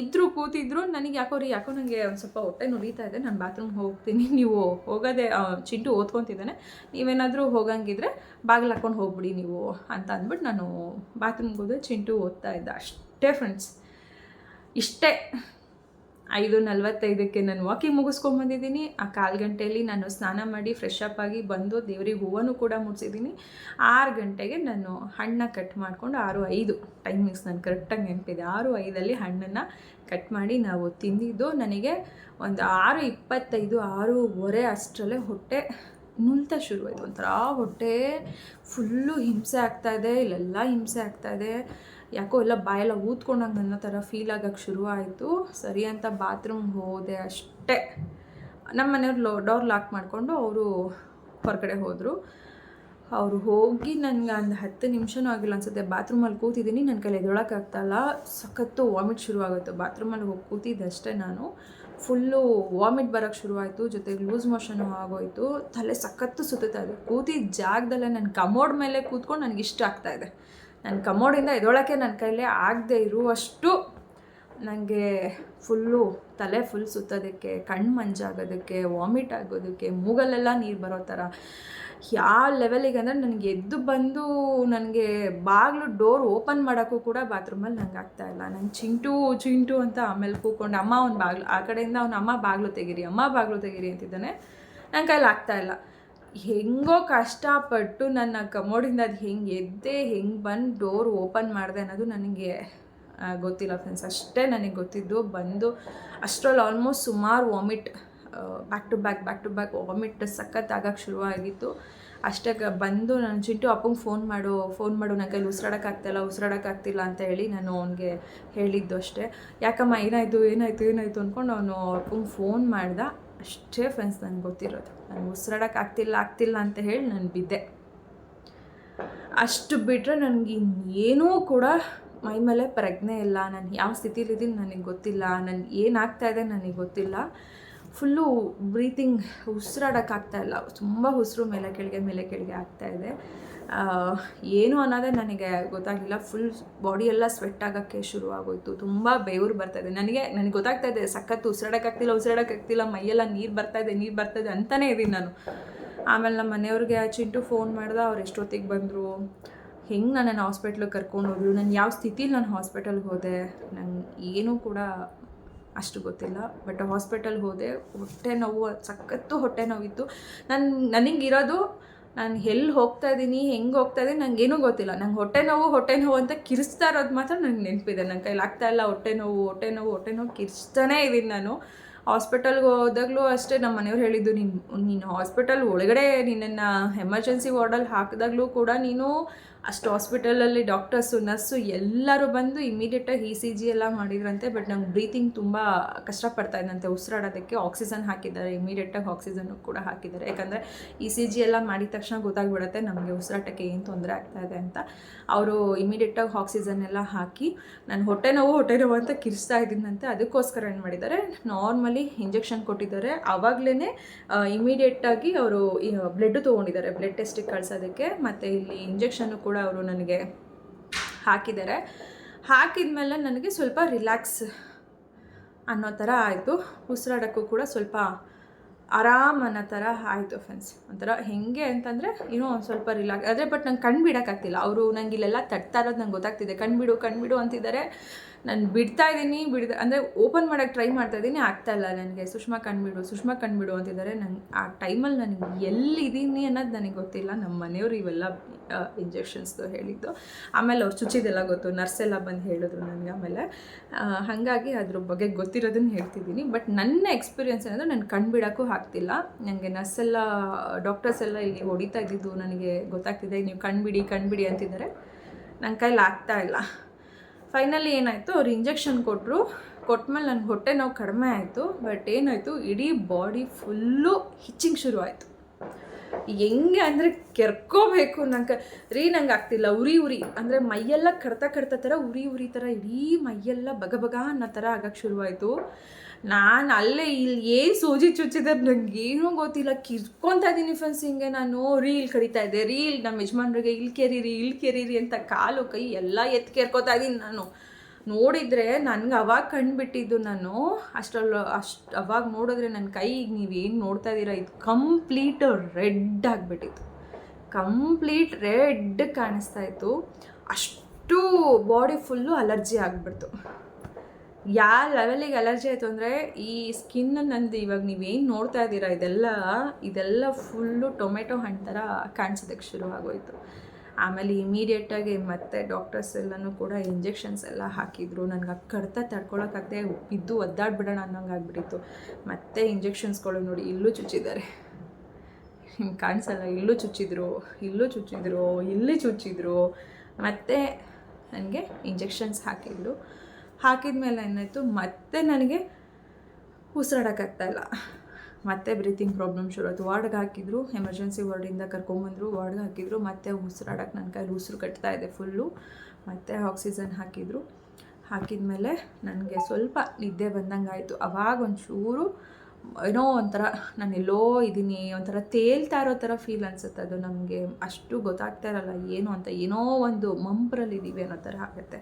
ಇದ್ದರು ಕೂತಿದ್ರು. ನನಗೆ ಯಾಕೋ ರೀ, ಯಾಕೋ ನನಗೆ ಒಂದು ಸ್ವಲ್ಪ ಹೊಟ್ಟೆ ನುಡಿತಾ ಇದೆ. ನಾನು ಬಾತ್ರೂಮ್ಗೆ ಹೋಗ್ತೀನಿ. ನೀವು ಹೋಗೋದೆ ಚಿಂಟು ಓದ್ಕೊತಿದ್ದಾನೆ. ನೀವೇನಾದರೂ ಹೋಗಂಗಿದ್ರೆ ಬಾಗಿಲು ಹಾಕ್ಕೊಂಡು ಹೋಗ್ಬಿಡಿ ನೀವು ಅಂತ ಅಂದ್ಬಿಟ್ಟು ನಾನು ಬಾತ್ರೂಮ್ಗೆ ಹೋದೆ. ಚಿಂಟು ಓದ್ತಾ ಇದ್ದೆ ಅಷ್ಟೇ ಫ್ರೆಂಡ್ಸ್ ಇಷ್ಟೇ. ಐದು ನಲ್ವತ್ತೈದಕ್ಕೆ ನಾನು ವಾಕಿಂಗ್ ಮುಗಿಸ್ಕೊಂಬಂದಿದ್ದೀನಿ ಆ ಕಾಲು ಗಂಟೆಯಲ್ಲಿ ನಾನು ಸ್ನಾನ ಮಾಡಿ ಫ್ರೆಶ್ ಅಪ್ ಆಗಿ ಬಂದು ದೇವ್ರಿಗೆ ಹೂವನ್ನು ಕೂಡ ಮುಡಿಸಿದ್ದೀನಿ. ಆರು ಗಂಟೆಗೆ ನಾನು ಹಣ್ಣನ್ನ ಕಟ್ ಮಾಡಿಕೊಂಡು ಆರು ಐದು ಟೈಮಿಂಗ್ಸ್ ನಾನು ಕರೆಕ್ಟಾಗಿ ನೆನಪಿದೆ. ಆರು ಐದಲ್ಲಿ ಹಣ್ಣನ್ನು ಕಟ್ ಮಾಡಿ ನಾವು ತಿಂದಿದ್ದು ನನಗೆ ಒಂದು ಆರು ಇಪ್ಪತ್ತೈದು, ಆರೂವರೆ ಅಷ್ಟರಲ್ಲೇ ಹೊಟ್ಟೆ ನುಲ್ತಾ ಶುರುವಾಯಿತು ಒಂಥರ ಹೊಟ್ಟೆ ಫುಲ್ಲು ಹಿಂಸೆ ಆಗ್ತಾಯಿದೆ ಇಲ್ಲೆಲ್ಲ ಹಿಂಸೆ ಆಗ್ತಾಯಿದೆ ಯಾಕೋ ಎಲ್ಲ ಬಾಯೆಲ್ಲ ಊದ್ಕೊಂಡಂಗೆ ಅನ್ನೋ ಥರ ಫೀಲ್ ಆಗೋಕ್ಕೆ ಶುರುವಾಯಿತು ಸರಿ ಅಂತ ಬಾತ್ರೂಮ್ಗೆ ಹೋದೆ ಅಷ್ಟೇ. ನಮ್ಮ ಮನೆಯವ್ರು ಲೋ ಡೋರ್ ಲಾಕ್ ಮಾಡಿಕೊಂಡು ಅವರು ಹೊರಗಡೆ ಹೋದರು. ಅವರು ಹೋಗಿ ನನಗೆ ಒಂದು ಹತ್ತು ನಿಮಿಷನೂ ಆಗಿಲ್ಲ ಅನ್ಸುತ್ತೆ. ಬಾತ್ರೂಮಲ್ಲಿ ಕೂತಿದ್ದೀನಿ ನನ್ನ ಕೈಲಿ ಎದೊಳಕ್ಕಾಗ್ತಾಯಿಲ್ಲ ಸಖತ್ತು ವಾಮಿಟ್ ಶುರುವಾಗುತ್ತೆ ಬಾತ್ರೂಮಲ್ಲಿ ಹೋಗಿ ಕೂತಿದ್ದಷ್ಟೇ ನಾನು. ಫುಲ್ಲು ವಾಮಿಟ್ ಬರೋಕ್ಕೆ ಶುರುವಾಯಿತು, ಜೊತೆಗೆ ಲೂಸ್ ಮೋಷನು ಆಗೋಯಿತು. ತಲೆ ಸಖತ್ತು ಸುತ್ತಾ ಇದೆ. ಕೂತಿದ್ದ ಜಾಗದಲ್ಲೇ ನನ್ನ ಕಮೋಡ್ ಮೇಲೆ ಕೂತ್ಕೊಂಡು ನನಗೆ ಇಷ್ಟ ಆಗ್ತಾ ಇದೆ. ನನ್ನ ಕಮೋಡಿಂದ ಎದೊಳಕ್ಕೆ ನನ್ನ ಕೈಲೇ ಆಗದೆ ಇರುವಷ್ಟು ನನಗೆ ಫುಲ್ಲು ತಲೆ ಫುಲ್ ಸುತ್ತೋದಕ್ಕೆ, ಕಣ್ಣು ಮಂಜಾಗೋದಕ್ಕೆ, ವಾಮಿಟ್ ಆಗೋದಕ್ಕೆ, ಮೂಗಲ್ಲೆಲ್ಲ ನೀರು ಬರೋ ಥರ ಯಾವ ಲೆವೆಲಿಗೆ ಅಂದರೆ ನನಗೆ ಎದ್ದು ಬಂದು ನನಗೆ ಬಾಗಿಲು ಡೋರ್ ಓಪನ್ ಮಾಡೋಕ್ಕೂ ಕೂಡ ಬಾತ್ರೂಮಲ್ಲಿ ನಂಗೆ ಇಲ್ಲ. ನಂಗೆ ಚಿಂಟು ಚಿಂಟು ಅಂತ ಆಮೇಲೆ ಕೂಕೊಂಡು ಅಮ್ಮ ಒಂದು ಬಾಗಿಲು, ಆ ಕಡೆಯಿಂದ ಅವ್ನ ಅಮ್ಮ ಬಾಗಿಲು ತೆಗೀರಿ, ಅಮ್ಮ ಬಾಗಿಲು ತೆಗೀರಿ ಅಂತಿದ್ದಾನೆ. ನನ್ನ ಕೈಲಿ ಇಲ್ಲ. ಹೆಂಗೋ ಕಷ್ಟಪಟ್ಟು ನನ್ನ ಕಮೋಡಿಂದ ಅದು ಹೆಂಗೆ ಎದ್ದೆ, ಹೆಂಗೆ ಬಂದು ಡೋರ್ ಓಪನ್ ಮಾಡಿದೆ ಅನ್ನೋದು ನನಗೆ ಗೊತ್ತಿಲ್ಲ ಫ್ರೆಂಡ್ಸ್ ಅಷ್ಟೇ ನನಗೆ ಗೊತ್ತಿದ್ದು ಬಂದು ಅಷ್ಟರಲ್ಲಿ ಆಲ್ಮೋಸ್ಟ್ ಸುಮಾರು vomit back to back back to back vomit ಸಖತ್ ಆಗಕ್ಕೆ ಶುರುವಾಗಿತ್ತು. ಅಷ್ಟೇ ಬಂದು ನಾನು ಚಿಂಟು ಅಪ್ಪಂಗೆ ಫೋನ್ ಮಾಡು ಫೋನ್ ಮಾಡು ನನ್ನ ಕೈಲಿ ಉಸಿರಾಡೋಕ್ಕಾಗ್ತಿಲ್ಲ ಉಸಿರಾಡೋಕ್ಕಾಗ್ತಿಲ್ಲ ಅಂತ ಹೇಳಿ ನಾನು ಅವನಿಗೆ ಹೇಳಿದ್ದು ಅಷ್ಟೇ. ಯಾಕಮ್ಮ, ಏನಾಯಿತು ಏನಾಯಿತು ಏನಾಯಿತು ಅಂದ್ಕೊಂಡು ಅವನು ಅಪ್ಪಂಗೆ ಫೋನ್ ಮಾಡ್ದ. ಅಷ್ಟೇ ಫ್ರೆಂಡ್ಸ್ ನನಗೆ ಗೊತ್ತಿರೋದು. ನಾನು ಉಸಿರಾಡೋಕ್ಕಾಗ್ತಿಲ್ಲ ಆಗ್ತಿಲ್ಲ ಅಂತ ಹೇಳಿ ನಾನು ಬಿದ್ದೆ. ಅಷ್ಟು ಬಿಟ್ಟರೆ ನನಗೆ ಇನ್ನೇನೂ ಕೂಡ ಮೈ ಮೇಲೆ ಪ್ರಜ್ಞೆ ಇಲ್ಲ. ನಾನು ಯಾವ ಸ್ಥಿತಿಲಿದ್ದೀನಿ ನನಗೆ ಗೊತ್ತಿಲ್ಲ. ನಾನು ಏನಾಗ್ತಾ ಇದೆ ನನಗೆ ಗೊತ್ತಿಲ್ಲ. ಫುಲ್ಲು ಬ್ರೀತಿಂಗ್ ಉಸಿರಾಡೋಕ್ಕಾಗ್ತಾ ಇಲ್ಲ. ತುಂಬ ಉಸಿರು ಮೇಲೆ ಕೆಳಗೆ ಮೇಲೆ ಕೆಳಗೆ ಆಗ್ತಾ ಇದೆ. ಏನು ಅನ್ನೋದೇ ನನಗೆ ಗೊತ್ತಾಗಿಲ್ಲ ಫುಲ್ ಬಾಡಿ ಎಲ್ಲ ಸ್ವೆಟ್ ಆಗೋಕ್ಕೆ ಶುರು ಆಗೋಯ್ತು ತುಂಬ ಬೆವರು ಬರ್ತಾ ಇದೆ. ನನಗೆ ನನಗೆ ಗೊತ್ತಾಗ್ತಾ ಇದೆ, ಸಖತ್ತು ಉಸಿರಾಡೋಕ್ಕಾಗ್ತಿಲ್ಲ ಉಸಿರಾಡೋಕ್ಕಾಗ್ತಿಲ್ಲ, ಮೈಯೆಲ್ಲ ನೀರು ಬರ್ತಾ ಇದೆ, ನೀರು ಬರ್ತಾ ಇದೆ ಅಂತಲೇ ಇದ್ದೀನಿ ನಾನು. ಆಮೇಲೆ ನಮ್ಮ ಮನೆಯವ್ರಿಗೆ ಚಿಂಟು ಫೋನ್ ಮಾಡ್ದೆ, ಅವ್ರು ಎಷ್ಟೊತ್ತಿಗೆ ಬಂದರು. ಹೆಂಗೆ ನಾನು ಹಾಸ್ಪಿಟ್ಲಿಗೆ ಕರ್ಕೊಂಡು ಹೋದ್ರು? ನಾನು ಯಾವ ಸ್ಥಿತಿಲಿ ನಾನು ಹಾಸ್ಪಿಟಲ್ಗೆ ಹೋದೆ? ನಂಗೆ ಏನೂ ಕೂಡ ಅಷ್ಟು ಗೊತ್ತಿಲ್ಲ. ಬಟ್ ಹಾಸ್ಪಿಟಲ್ಗೆ ಹೋದೆ, ಹೊಟ್ಟೆ ನೋವು, ಸಖತ್ತು ಹೊಟ್ಟೆ ನೋವಿತ್ತು. ನಾನು ಇರೋದು, ನಾನು ಎಲ್ಲಿ ಹೋಗ್ತಾ ಇದ್ದೀನಿ ಹೆಂಗೆ ಹೋಗ್ತಾ ಇದ್ದೀನಿ ನನಗೇನೂ ಗೊತ್ತಿಲ್ಲ. ನಂಗೆ ಹೊಟ್ಟೆ ನೋವು ಹೊಟ್ಟೆ ನೋವು ಅಂತ ಕಿರಿಸ್ತಾ ಇರೋದು ಮಾತ್ರ ನನಗೆ ನೆನಪಿದೆ. ನನ್ನ ಕೈಲಿ ಆಗ್ತಾ ಇಲ್ಲ, ಹೊಟ್ಟೆ ನೋವು ಹೊಟ್ಟೆ ನೋವು ಹೊಟ್ಟೆ ನೋವು ಕಿರಿಸ್ತಾನೇ ಇದ್ದೀನಿ ನಾನು. ಹಾಸ್ಪಿಟಲ್ಗೆ ಹೋದಾಗಲೂ ಅಷ್ಟೇ ನಮ್ಮ ಮನೆಯವ್ರು ಹೇಳಿದ್ದು, ನೀನು ನೀನು ಹಾಸ್ಪಿಟಲ್ ಒಳಗಡೆ ನಿನ್ನನ್ನು ಎಮರ್ಜೆನ್ಸಿ ವಾರ್ಡಲ್ಲಿ ಹಾಕಿದಾಗಲೂ ಕೂಡ ನೀನು ಅಷ್ಟು ಹಾಸ್ಪಿಟಲಲ್ಲಿ ಡಾಕ್ಟರ್ಸು ನರ್ಸು ಎಲ್ಲರೂ ಬಂದು ಇಮಿಡಿಯೇಟಾಗಿ ಇ ಸಿ ಜಿ ಎಲ್ಲ ಮಾಡಿದ್ರಂತೆ ಬಟ್ ನಂಗೆ ಬ್ರೀತಿಂಗ್ ತುಂಬ ಕಷ್ಟಪಡ್ತಾ ಇದ್ದಂತೆ. ಉಸಿರಾಡೋದಕ್ಕೆ ಆಕ್ಸಿಜನ್ ಹಾಕಿದ್ದಾರೆ ಇಮಿಡಿಯೇಟಾಗಿ ಆಕ್ಸಿಜನ್ ಕೂಡ ಹಾಕಿದ್ದಾರೆ. ಯಾಕಂದರೆ ಇ ಸಿ ಜಿ ಎಲ್ಲ ಮಾಡಿದ ತಕ್ಷಣ ಗೊತ್ತಾಗ್ಬಿಡುತ್ತೆ ನಮಗೆ ಉಸಿರಾಟಕ್ಕೆ ಏನು ತೊಂದರೆ ಆಗ್ತಾ ಇದೆ ಅಂತ. ಅವರು ಇಮಿಡಿಯೇಟಾಗಿ ಆಕ್ಸಿಜನ್ ಎಲ್ಲ ಹಾಕಿ, ನಾನು ಹೊಟ್ಟೆ ನೋವು ಹೊಟ್ಟೆ ನೋವು ಅಂತ ಕಿರಿಸ್ತಾ ಇದ್ದೀನಂತೆ. ಅದಕ್ಕೋಸ್ಕರ ಏನು ಮಾಡಿದ್ದಾರೆ ನಾರ್ಮಲಿ ಇಂಜೆಕ್ಷನ್ ಕೊಟ್ಟಿದ್ದಾರೆ. ಆವಾಗಲೇ ಇಮಿಡಿಯೇಟಾಗಿ ಅವರು ಬ್ಲಡ್ ತೊಗೊಂಡಿದ್ದಾರೆ. ಬ್ಲಡ್ ಟೆಸ್ಟಿಗೆ ಕಳ್ಸೋದಕ್ಕೆ. ಮತ್ತು ಇಲ್ಲಿ ಇಂಜೆಕ್ಷನ್ನು ಕೂಡ ಅವರು ನನಗೆ ಹಾಕಿದ್ದಾರೆ. ಹಾಕಿದ್ಮೇಲೆ ನನಗೆ ಸ್ವಲ್ಪ ರಿಲ್ಯಾಕ್ಸ್ ಅನ್ನೋ ಥರ ಆಯಿತು. ಉಸಿರಾಡೋಕ್ಕೂ ಕೂಡ ಸ್ವಲ್ಪ ಆರಾಮ್ ಅನ್ನೋ ಥರ ಆಯಿತು ಫ್ರೆಂಡ್ಸ್ ಒಂಥರ ಹೆಂಗೆ ಅಂತಂದರೆ, ಏನೋ ಒಂದು ಸ್ವಲ್ಪ ರಿಲ್ಯಾಕ್ಸ್ ಆದರೆ ಬಟ್ ನಂಗೆ ಕಣ್ಣು ಬಿಡೋಕ್ಕಾಗ್ತಿಲ್ಲ. ಅವರು ನಂಗೆ ಇಲ್ಲೆಲ್ಲ ತಟ್ತಾ ಇರೋದು ನಂಗೆ ಗೊತ್ತಾಗ್ತಿದೆ. ಕಣ್ಬಿಡು ಕಣ್ಬಿಡು ಅಂತಿದ್ದಾರೆ. ನಾನು ಬಿಡ್ತಾ ಇದ್ದೀನಿ, ಬಿಡ್ದ, ಅಂದರೆ ಓಪನ್ ಮಾಡೋಕ್ಕೆ ಟ್ರೈ ಮಾಡ್ತಾ ಇದ್ದೀನಿ, ಆಗ್ತಾ ಇಲ್ಲ ನನಗೆ. ಸುಷ್ಮಾ ಕಣ್ಬಿಡು ಸುಷ್ಮಾ ಕಣ್ಬಿಡು ಅಂತಿದ್ದಾರೆ. ನಂಗೆ ಆ ಟೈಮಲ್ಲಿ ನನಗೆ ಎಲ್ಲಿದ್ದೀನಿ ಅನ್ನೋದು ನನಗೆ ಗೊತ್ತಿಲ್ಲ. ನಮ್ಮ ಮನೆಯವರು ಇವೆಲ್ಲ ಇಂಜೆಕ್ಷನ್ಸ್ದು ಹೇಳಿದ್ದು. ಆಮೇಲೆ ಅವ್ರು ಚುಚ್ಚಿದೆಲ್ಲ ಗೊತ್ತು. ನರ್ಸ್ ಎಲ್ಲ ಬಂದು ಹೇಳಿದ್ರು ನನಗೆ ಆಮೇಲೆ. ಹಾಗಾಗಿ ಅದ್ರ ಬಗ್ಗೆ ಗೊತ್ತಿರೋದನ್ನು ಹೇಳ್ತಿದ್ದೀನಿ. ಬಟ್ ನನ್ನ ಎಕ್ಸ್ಪೀರಿಯನ್ಸ್ ಏನಂದರೆ ನಾನು ಕಣ್ಬಿಡೋಕ್ಕೂ ಆಗ್ತಿಲ್ಲ. ನನಗೆ ನರ್ಸ್ ಎಲ್ಲ ಡಾಕ್ಟರ್ಸ್ ಎಲ್ಲ ಇಲ್ಲಿ ಹೊಡಿತಾ ಇದ್ದಿದ್ದು ನನಗೆ ಗೊತ್ತಾಗ್ತಿದೆ. ನೀವು ಕಣ್ಬಿಡಿ ಕಣ್ಬಿಡಿ ಅಂತಿದ್ದಾರೆ. ನನ್ನ ಕೈಲಿ ಆಗ್ತಾ ಇಲ್ಲ. ಫೈನಲಿ ಏನಾಯಿತು, ಅವ್ರು ಇಂಜೆಕ್ಷನ್ ಕೊಟ್ಟರು ಕೊಟ್ಟಮೇಲೆ ನನ್ನ ಹೊಟ್ಟೆ ನೋವು ಕಡಿಮೆ ಆಯಿತು ಬಟ್ ಏನಾಯಿತು, ಇಡೀ ಬಾಡಿ ಫುಲ್ಲು ಹಿಚ್ಚಿಂಗ್ ಶುರು ಆಯಿತು ಹೆಂಗೆ ಅಂದರೆ ಕೆರ್ಕೋಬೇಕು, ನಂಗೆ, ರೀ, ನಂಗೆ ಆಗ್ತಿಲ್ಲ, ಉರಿ ಉರಿ. ಅಂದರೆ ಮೈಯೆಲ್ಲ ಕಡ್ತಾ ಕಡ್ತಾ ಥರ ಉರಿ ಉರಿ ಥರ ಇಡೀ ಮೈಯೆಲ್ಲ ಬಗ ಬಗ ಅನ್ನೋ ಥರ ಆಗಕ್ಕೆ ಶುರುವಾಯಿತು. ನಾನು ಅಲ್ಲೇ ಇಲ್ಲಿ ಏನು ಸೂಜಿ ಚುಚ್ಚಿದ್ರೆ ನನಗೆ ಏನೂ ಗೊತ್ತಿಲ್ಲ. ಕಿರ್ಕೊತಾ ಇದ್ದೀನಿ ಫ್ರೆಂಡ್ಸ್ ಹಿಂಗೆ ನಾನು. ರೀಲ್ ಕಡಿತಾ ಇದ್ದೆ. ರೀಲ್ ನಮ್ಮ ಯಜಮಾನ್ರಿಗೆ ಇಲ್ಲಿ ಕೆರೀರಿ ಇಲ್ಲಿ ಕೆರೀರಿ ಅಂತ ಕಾಲು, ಕೈ ಎಲ್ಲ ಎತ್ತಿ ಕೇರ್ಕೊತಾ ಇದ್ದೀನಿ ನಾನು. ನೋಡಿದರೆ ನನಗೆ ಅವಾಗ ಕಂಡುಬಿಟ್ಟಿದ್ದು ನಾನು. ಅಷ್ಟರಲ್ಲಿ ಅಷ್ಟು ಅವಾಗ ನೋಡಿದ್ರೆ ನನ್ನ ಕೈ ಈಗ ನೀವು ಏನು ನೋಡ್ತಾ ಇದ್ದೀರಾ ಇದು ಕಂಪ್ಲೀಟ್ ರೆಡ್ ಆಗಿಬಿಟ್ಟಿತ್ತು. ಕಂಪ್ಲೀಟ್ ರೆಡ್ ಕಾಣಿಸ್ತಾ ಇತ್ತು. ಅಷ್ಟು ಬಾಡಿ ಫುಲ್ಲು ಅಲರ್ಜಿ ಆಗಿಬಿಡ್ತು. ಯಾವ ಲೆವೆಲಿಗೆ ಅಲರ್ಜಿ ಆಯಿತು ಅಂದರೆ ಈ ಸ್ಕಿನ್ ನಂದು ಇವಾಗ ನೀವೇನು ನೋಡ್ತಾ ಇದ್ದೀರಾ, ಇದೆಲ್ಲ ಇದೆಲ್ಲ ಫುಲ್ಲು ಟೊಮೆಟೊ ಹಣ್ಣು ಥರ ಕಾಣಿಸೋದಕ್ಕೆ ಶುರು ಆಗೋಯಿತು. ಆಮೇಲೆ ಇಮಿಡಿಯೇಟಾಗಿ ಮತ್ತೆ ಡಾಕ್ಟರ್ಸ್ ಎಲ್ಲನೂ ಕೂಡ ಇಂಜೆಕ್ಷನ್ಸ್ ಎಲ್ಲ ಹಾಕಿದ್ರು. ನನಗೆ ಕಡ್ತ ತಡ್ಕೊಳಕ್ಕಾಗದೆ ಬಿದ್ದು ಒದ್ದಾಡ್ಬಿಡೋಣ ಅನ್ನೋಂಗೆ ಆಗ್ಬಿಟ್ಟಿತ್ತು. ಮತ್ತೆ ಇಂಜೆಕ್ಷನ್ಸ್ಗಳು ನೋಡಿ ಇಲ್ಲೂ ಚುಚ್ಚಿದ್ದಾರೆ. ಹಿಂಗೆ ಕಾಣಿಸಲ್ಲ, ಇಲ್ಲೂ ಚುಚ್ಚಿದ್ರು ಇಲ್ಲೂ ಚುಚ್ಚಿದ್ರು, ಇಲ್ಲಿ ಚುಚ್ಚಿದ್ರು. ಮತ್ತು ನನಗೆ ಇಂಜೆಕ್ಷನ್ಸ್ ಹಾಕಿದ್ರು. ಹಾಕಿದ ಮೇಲೆ ಏನಾಯಿತು? ಮತ್ತೆ ನನಗೆ ಉಸಿರಾಡೋಕ್ಕಾಗ್ತಾಯಿಲ್ಲ. ಮತ್ತೆ ಬ್ರೀತಿಂಗ್ ಪ್ರಾಬ್ಲಮ್ ಶುರು ಆಯಿತು ವಾರ್ಡ್ಗೆ ಹಾಕಿದ್ರು ಎಮರ್ಜೆನ್ಸಿ ವಾರ್ಡಿಂದ ಕರ್ಕೊಂಬಂದರು ವಾರ್ಡ್ಗೆ ಹಾಕಿದ್ರು, ಮತ್ತೆ ಉಸಿರಾಡೋಕ್ಕೆ ನನ್ನ ಕೈಲಿ ಉಸಿರು ಕಟ್ತಾ ಇದೆ ಫುಲ್ಲು ಮತ್ತೆ ಆಕ್ಸಿಜನ್ ಹಾಕಿದರು. ಹಾಕಿದ ಮೇಲೆ ನನಗೆ ಸ್ವಲ್ಪ ನಿದ್ದೆ ಬಂದಂಗೆ ಆಯಿತು ಅವಾಗ ಒಂಚೂರು ಏನೋ ಒಂಥರ ನಾನು ಎಲ್ಲೋ ಇದ್ದೀನಿ ಒಂಥರ ತೇಲ್ತಾ ಇರೋ ಥರ ಫೀಲ್ ಅನಿಸುತ್ತೆ. ಅದು ನಮಗೆ ಅಷ್ಟು ಗೊತ್ತಾಗ್ತಾ ಇರಲ್ಲ, ಏನು ಅಂತ, ಏನೋ ಒಂದು ಮಂಪ್ರಲ್ಲಿದ್ದೀವಿ ಅನ್ನೋ ಥರ ಆಗುತ್ತೆ.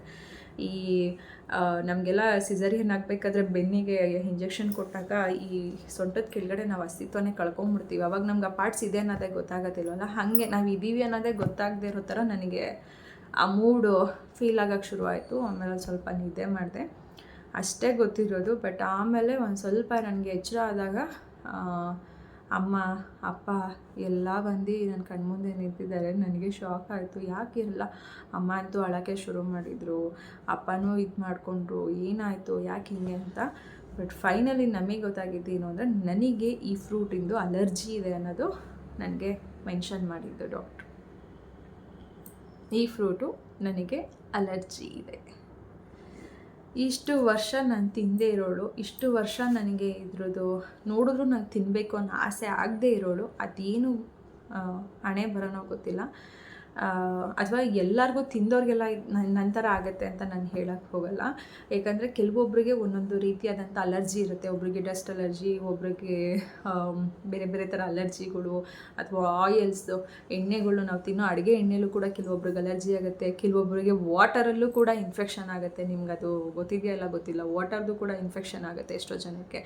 ಈ ನಮಗೆಲ್ಲ ಸಿಸರಿಯನ್ ಆಗಬೇಕಾದ್ರೆ ಬೆನ್ನಿಗೆ ಇಂಜೆಕ್ಷನ್ ಕೊಟ್ಟಾಗ ಈ ಸೊಂಟದ ಕೆಳಗಡೆ ನಾವು ಅಸ್ತಿತ್ವನೇ ಕಳ್ಕೊಂಬಿಡ್ತೀವಿ. ಅವಾಗ ನಮ್ಗೆ ಆ ಪಾರ್ಟ್ಸ್ ಇದೆ ಅನ್ನೋದೇ ಗೊತ್ತಾಗೋದಿಲ್ವಲ್ಲ? ಹಾಗೆ ನಾವು ಇದ್ದೀವಿ ಅನ್ನೋದೇ ಗೊತ್ತಾಗದೇ ಇರೋ ಥರ ನನಗೆ ಆ ಮೂಡು ಫೀಲ್ ಆಗೋಕ್ಕೆ ಶುರುವಾಯಿತು. ಆಮೇಲೆ ಸ್ವಲ್ಪ ನಿದ್ದೆ ಮಾಡಿದೆ. ಅಷ್ಟೇ ಗೊತ್ತಿರೋದು. ಬಟ್ ಆಮೇಲೆ ಒಂದು ಸ್ವಲ್ಪ ನನಗೆ ಎಚ್ಚರ ಆದಾಗ ಅಮ್ಮ, ಅಪ್ಪ ಎಲ್ಲ ಬಂದು ನನ್ನ ಕಣ್ಮುಂದೆ ನಿಂತಿದ್ದಾರೆ. ನನಗೆ ಶಾಕ್ ಆಯಿತು. ಯಾಕೆ ಇರಲ್ಲ ಅಮ್ಮ ಅಂತೂ ಅಳೋಕ್ಕೆ ಶುರು ಮಾಡಿದರು. ಅಪ್ಪನೂ ಇದು ಮಾಡಿಕೊಂಡ್ರು. ಏನಾಯಿತು? ಯಾಕೆ ಹಿಂಗೆ ಅಂತ. ಬಟ್ ಫೈನಲಿ ನಮಗೆ ಗೊತ್ತಾಗಿದ್ದೇನು ಅಂದರೆ, ನನಗೆ ಈ ಫ್ರೂಟಿಂದು ಅಲರ್ಜಿ ಇದೆ ಅನ್ನೋದು ನನಗೆ ಮೆನ್ಷನ್ ಮಾಡಿದ್ದು ಡಾಕ್ಟ್ರು ಈ ಫ್ರೂಟು ನನಗೆ ಅಲರ್ಜಿ ಇದೆ. ಇಷ್ಟು ವರ್ಷ ನಾನು ತಿಂದೇ ಇರೋಳು, ಇಷ್ಟು ವರ್ಷ ನನಗೆ ಇದ್ರದ್ದು ನೋಡಿದ್ರು ನಾನು ತಿನ್ನಬೇಕು ಅನ್ನೋ ಆಸೆ ಆಗದೇ ಇರೋಳು, ಅದೇನು ಹಣೆ ಬರೋನೋ ಗೊತ್ತಿಲ್ಲ. ಅಥವಾ ಎಲ್ಲರಿಗೂ ತಿಂದವ್ರಿಗೆಲ್ಲ ಥರ ಆಗುತ್ತೆ ಅಂತ ನಾನು ಹೇಳಕ್ಕೆ ಹೋಗಲ್ಲ. ಏಕೆಂದರೆ ಕೆಲವೊಬ್ಬರಿಗೆ ಒಂದೊಂದು ರೀತಿಯಾದಂಥ ಅಲರ್ಜಿ ಇರುತ್ತೆ. ಒಬ್ಬರಿಗೆ ಡಸ್ಟ್ ಅಲರ್ಜಿ ಒಬ್ಬರಿಗೆ ಬೇರೆ ಬೇರೆ ಥರ ಅಲರ್ಜಿಗಳು ಅಥವಾ ಆಯಿಲ್ಸು, ಎಣ್ಣೆಗಳು ನಾವು ತಿನ್ನೋ ಅಡುಗೆ ಎಣ್ಣೆಲ್ಲೂ ಕೂಡ ಕೆಲವೊಬ್ರಿಗೆ ಅಲರ್ಜಿ ಆಗುತ್ತೆ. ಕೆಲವೊಬ್ಬರಿಗೆ ವಾಟರಲ್ಲೂ ಕೂಡ ಇನ್ಫೆಕ್ಷನ್ ಆಗುತ್ತೆ. ನಿಮ್ಗೆ ಅದು ಗೊತ್ತಿದೆಯಲ್ಲ ಗೊತ್ತಿಲ್ಲ. ವಾಟರ್ದು ಕೂಡ ಇನ್ಫೆಕ್ಷನ್ ಆಗುತ್ತೆ ಎಷ್ಟೋ ಜನಕ್ಕೆ.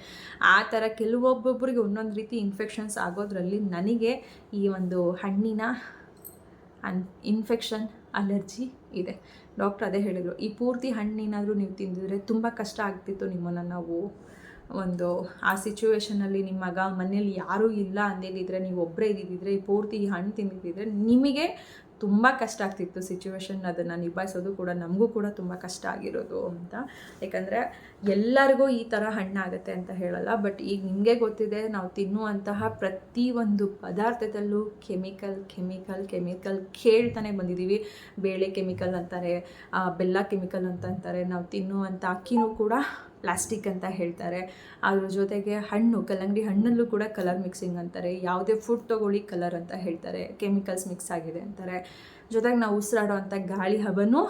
ಆ ಥರ ಕೆಲವೊಬ್ಬೊಬ್ಬರಿಗೆ ಒಂದೊಂದು ರೀತಿ ಇನ್ಫೆಕ್ಷನ್ಸ್ ಆಗೋದ್ರಲ್ಲಿ ನನಗೆ ಈ ಒಂದು ಹಣ್ಣಿನ ಅನ್ ಇನ್ಫೆಕ್ಷನ್ ಅಲರ್ಜಿ ಇದೆ. ಡಾಕ್ಟ್ರ್ ಅದೇ ಹೇಳಿದರು, ಈ ಪೂರ್ತಿ ಹಣ್ಣೇನಾದರೂ ನೀವು ತಿಂದಿದ್ರೆ ತುಂಬ ಕಷ್ಟ ಆಗ್ತಿತ್ತು ನಿಮ್ಮನ್ನು ನಾವು ಒಂದು, ಆ ಸಿಚುವೇಷನಲ್ಲಿ ನಿಮ್ಮ ಮಗ ಮನೇಲಿ ಯಾರೂ ಇಲ್ಲ ಅಂದಿದ್ದಿದ್ರೆ, ನೀವು ಒಬ್ಬರೇ ಇದ್ದಿದ್ದರೆ ಈ ಪೂರ್ತಿ ಈ ಹಣ್ಣು ತಿಂದಿದ್ದಿದ್ರೆ ನಿಮಗೆ ತುಂಬ ಕಷ್ಟ ಆಗ್ತಿತ್ತು ಸಿಚುವೇಶನ್ ಅದನ್ನು ನಿಭಾಯಿಸೋದು ಕೂಡ, ನಮಗೂ ಕೂಡ ತುಂಬ ಕಷ್ಟ ಆಗಿರೋದು ಅಂತ. ಯಾಕಂದರೆ ಎಲ್ಲರಿಗೂ ಈ ಥರ ಹಣ್ಣಾಗುತ್ತೆ ಅಂತ ಹೇಳಲ್ಲ ಬಟ್ ಈಗ ನಿಮಗೆ ಗೊತ್ತಿದೆ ನಾವು ತಿನ್ನುವಂತಹ ಪ್ರತಿಯೊಂದು ಪದಾರ್ಥದಲ್ಲೂ ಕೆಮಿಕಲ್ ಕೆಮಿಕಲ್ ಕೆಮಿಕಲ್ ಕೇಳ್ತಾನೆ ಬಂದಿದ್ದೀವಿ. ಬೇಳೆ ಕೆಮಿಕಲ್ ಅಂತಾರೆ ಬೆಲ್ಲ ಕೆಮಿಕಲ್ ಅಂತ ಅಂತಾರೆ, ನಾವು ತಿನ್ನುವಂಥ ಅಕ್ಕಿನೂ ಕೂಡ ಪ್ಲಾಸ್ಟಿಕ್ ಅಂತ ಹೇಳ್ತಾರೆ. ಅದ್ರ ಜೊತೆಗೆ ಹಣ್ಣು, ಕಲ್ಲಂಗಡಿ ಹಣ್ಣಲ್ಲೂ ಕೂಡ ಕಲರ್ ಮಿಕ್ಸಿಂಗ್ ಅಂತಾರೆ. ಯಾವುದೇ ಫುಡ್ ತೊಗೊಳ್ಳಿ ಕಲರ್ ಅಂತ ಹೇಳ್ತಾರೆ ಕೆಮಿಕಲ್ಸ್ ಮಿಕ್ಸ್ ಆಗಿದೆ ಅಂತಾರೆ. ಜೊತೆಗೆ ನಾವು ಉಸಿರಾಡೋ ಅಂಥ ಗಾಳಿ ಹಬನೂ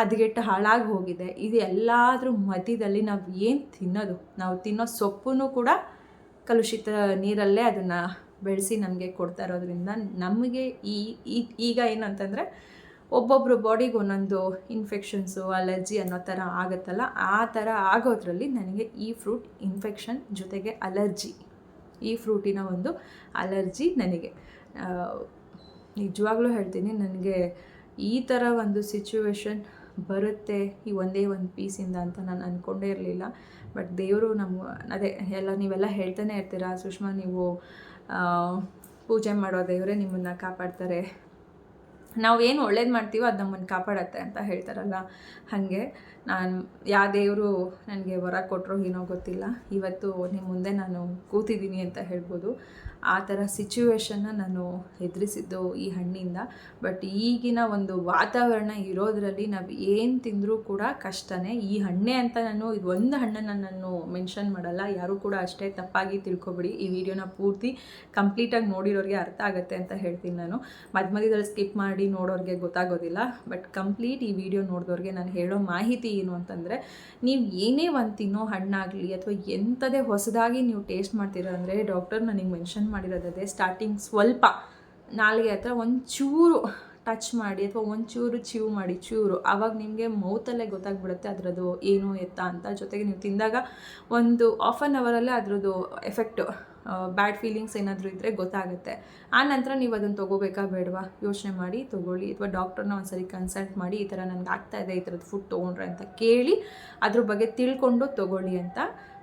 ಹದಗೆಟ್ಟು ಹಾಳಾಗಿ ಹೋಗಿದೆ. ಇದು ಎಲ್ಲಾದರೂ ಮಧ್ಯದಲ್ಲಿ ನಾವು ಏನು ತಿನ್ನೋದು? ನಾವು ತಿನ್ನೋ ಸೊಪ್ಪು ಕೂಡ ಕಲುಷಿತ ನೀರಲ್ಲೇ ಅದನ್ನು ಬೆಳೆಸಿ ನಮಗೆ ಕೊಡ್ತಾ ಇರೋದ್ರಿಂದ ನಮಗೆ ಈ ಈಗ ಏನಂತಂದರೆ ಒಬ್ಬೊಬ್ಬರು ಬಾಡಿಗೆ ಒಂದೊಂದು ಇನ್ಫೆಕ್ಷನ್ಸು ಅಲರ್ಜಿ ಅನ್ನೋ ಥರ ಆಗುತ್ತಲ್ಲ, ಆ ಥರ ಆಗೋದ್ರಲ್ಲಿ ನನಗೆ ಈ ಫ್ರೂಟ್ ಇನ್ಫೆಕ್ಷನ್ ಜೊತೆಗೆ ಅಲರ್ಜಿ ಈ ಫ್ರೂಟಿನ ಒಂದು ಅಲರ್ಜಿ ನನಗೆ. ನಿಜವಾಗ್ಲೂ ಹೇಳ್ತೀನಿ, ನನಗೆ ಈ ಥರ ಒಂದು ಸಿಚುವೇಶನ್ ಬರುತ್ತೆ ಈ ಒಂದೇ ಒಂದು ಪೀಸಿಂದ ಅಂತ ನಾನು ಅಂದ್ಕೊಂಡೇ ಇರಲಿಲ್ಲ. ಬಟ್ ದೇವರು ನಮ್ಮ ಅದೇ ಎಲ್ಲ ನೀವೆಲ್ಲ ಹೇಳ್ತಾನೆ ಇರ್ತೀರಾ, ಸುಷ್ಮಾ ನೀವು ಪೂಜೆ ಮಾಡೋ ದೇವರೇ ನಿಮ್ಮನ್ನು ಕಾಪಾಡ್ತಾರೆ. ನಾವು ಏನು ಒಳ್ಳೇದು ಮಾಡ್ತೀವೋ ಅದು ನಮ್ಮನ್ನು ಕಾಪಾಡತ್ತೆ ಅಂತ ಹೇಳ್ತಾರಲ್ಲ. ಹಾಗೆ ನಾನು ಯಾವ ದೇವರು ನನಗೆ ವರ ಕೊಟ್ಟರು ಏನೋ ಗೊತ್ತಿಲ್ಲ. ಇವತ್ತು ನಿಮ್ಮ ಮುಂದೆ ನಾನು ಕೂತಿದ್ದೀನಿ ಅಂತ ಹೇಳ್ಬೋದು. ಆ ಥರ ಸಿಚುವೇಶನ್ನ ನಾನು ಎದುರಿಸಿದ್ದು ಈ ಹಣ್ಣಿಂದ. ಬಟ್ ಈಗಿನ ಒಂದು ವಾತಾವರಣ ಇರೋದರಲ್ಲಿ ನಾವು ಏನು ತಿಂದರೂ ಕೂಡ ಕಷ್ಟನೇ. ಈ ಹಣ್ಣೆ ಅಂತ ನಾನು ಇದು ಒಂದು ಹಣ್ಣನ್ನು ನಾನು ಮೆನ್ಷನ್ ಮಾಡಲ್ಲ. ಯಾರೂ ಕೂಡ ಅಷ್ಟೇ ತಪ್ಪಾಗಿ ತಿಳ್ಕೊಬಿಡಿ. ಈ ವಿಡಿಯೋನ ಪೂರ್ತಿ ಕಂಪ್ಲೀಟಾಗಿ ನೋಡಿರೋರಿಗೆ ಅರ್ಥ ಆಗುತ್ತೆ ಅಂತ ಹೇಳ್ತೀನಿ ನಾನು. ಮಧ್ಯ ಮಧ್ಯದಲ್ಲಿ ಸ್ಕಿಪ್ ಮಾಡಿ ನೋಡೋರಿಗೆ ಗೊತ್ತಾಗೋದಿಲ್ಲ. ಬಟ್ ಕಂಪ್ಲೀಟ್ ಈ ವಿಡಿಯೋ ನೋಡಿದವ್ರಿಗೆ ನಾನು ಹೇಳೋ ಮಾಹಿತಿ ಏನು ಅಂತಂದರೆ, ನೀವು ಏನೇ ಒಂದು ತಿನ್ನೋ ಹಣ್ಣಾಗಲಿ ಅಥವಾ ಎಂಥದೇ ಹೊಸದಾಗಿ ನೀವು ಟೇಸ್ಟ್ ಮಾಡ್ತೀರ ಅಂದರೆ ಡಾಕ್ಟರ್ ನನಗೆ ಮೆನ್ಷನ್ ಮಾಡಿರೋದೇ ಸ್ಟಾರ್ಟಿಂಗ್ ಸ್ವಲ್ಪ. ನಾಲ್ಗೆ ಹತ್ರ ಒಂಚೂರು ಟಚ್ ಮಾಡಿ ಅಥವಾ ಒಂಚೂರು ಚೀವ್ ಮಾಡಿ, ಚೂರು. ಆವಾಗ ನಿಮಗೆ ಮೌತಲ್ಲೇ ಗೊತ್ತಾಗ್ಬಿಡುತ್ತೆ ಅದರದ್ದು ಏನು ಎತ್ತ ಅಂತ. ಜೊತೆಗೆ ನೀವು ತಿಂದಾಗ ಒಂದು ಆಫ್ ಆನ್ ಅವರಲ್ಲೇ ಅದರದ್ದು ಎಫೆಕ್ಟು ಬ್ಯಾಡ್ ಫೀಲಿಂಗ್ಸ್ ಏನಾದರೂ ಇದ್ದರೆ ಗೊತ್ತಾಗುತ್ತೆ. ಆ ನಂತರ ನೀವು ಅದನ್ನು ತೊಗೋಬೇಕಾ ಬೇಡವಾ? ಯೋಚನೆ ಮಾಡಿ, ತೊಗೊಳ್ಳಿ. ಅಥವಾ ಡಾಕ್ಟರ್ನ ಒಂದ್ಸರಿ ಕನ್ಸಲ್ಟ್ ಮಾಡಿ, ಈ ಥರ ನನಗೆ ಆಗ್ತಾ ಇದೆ, ಈ ಥರದ್ದು ಫುಡ್ ತೊಗೊಂಡ್ರೆ ಅಂತ ಕೇಳಿ ಅದ್ರ ಬಗ್ಗೆ ತಿಳ್ಕೊಂಡು ತೊಗೊಳ್ಳಿ ಅಂತ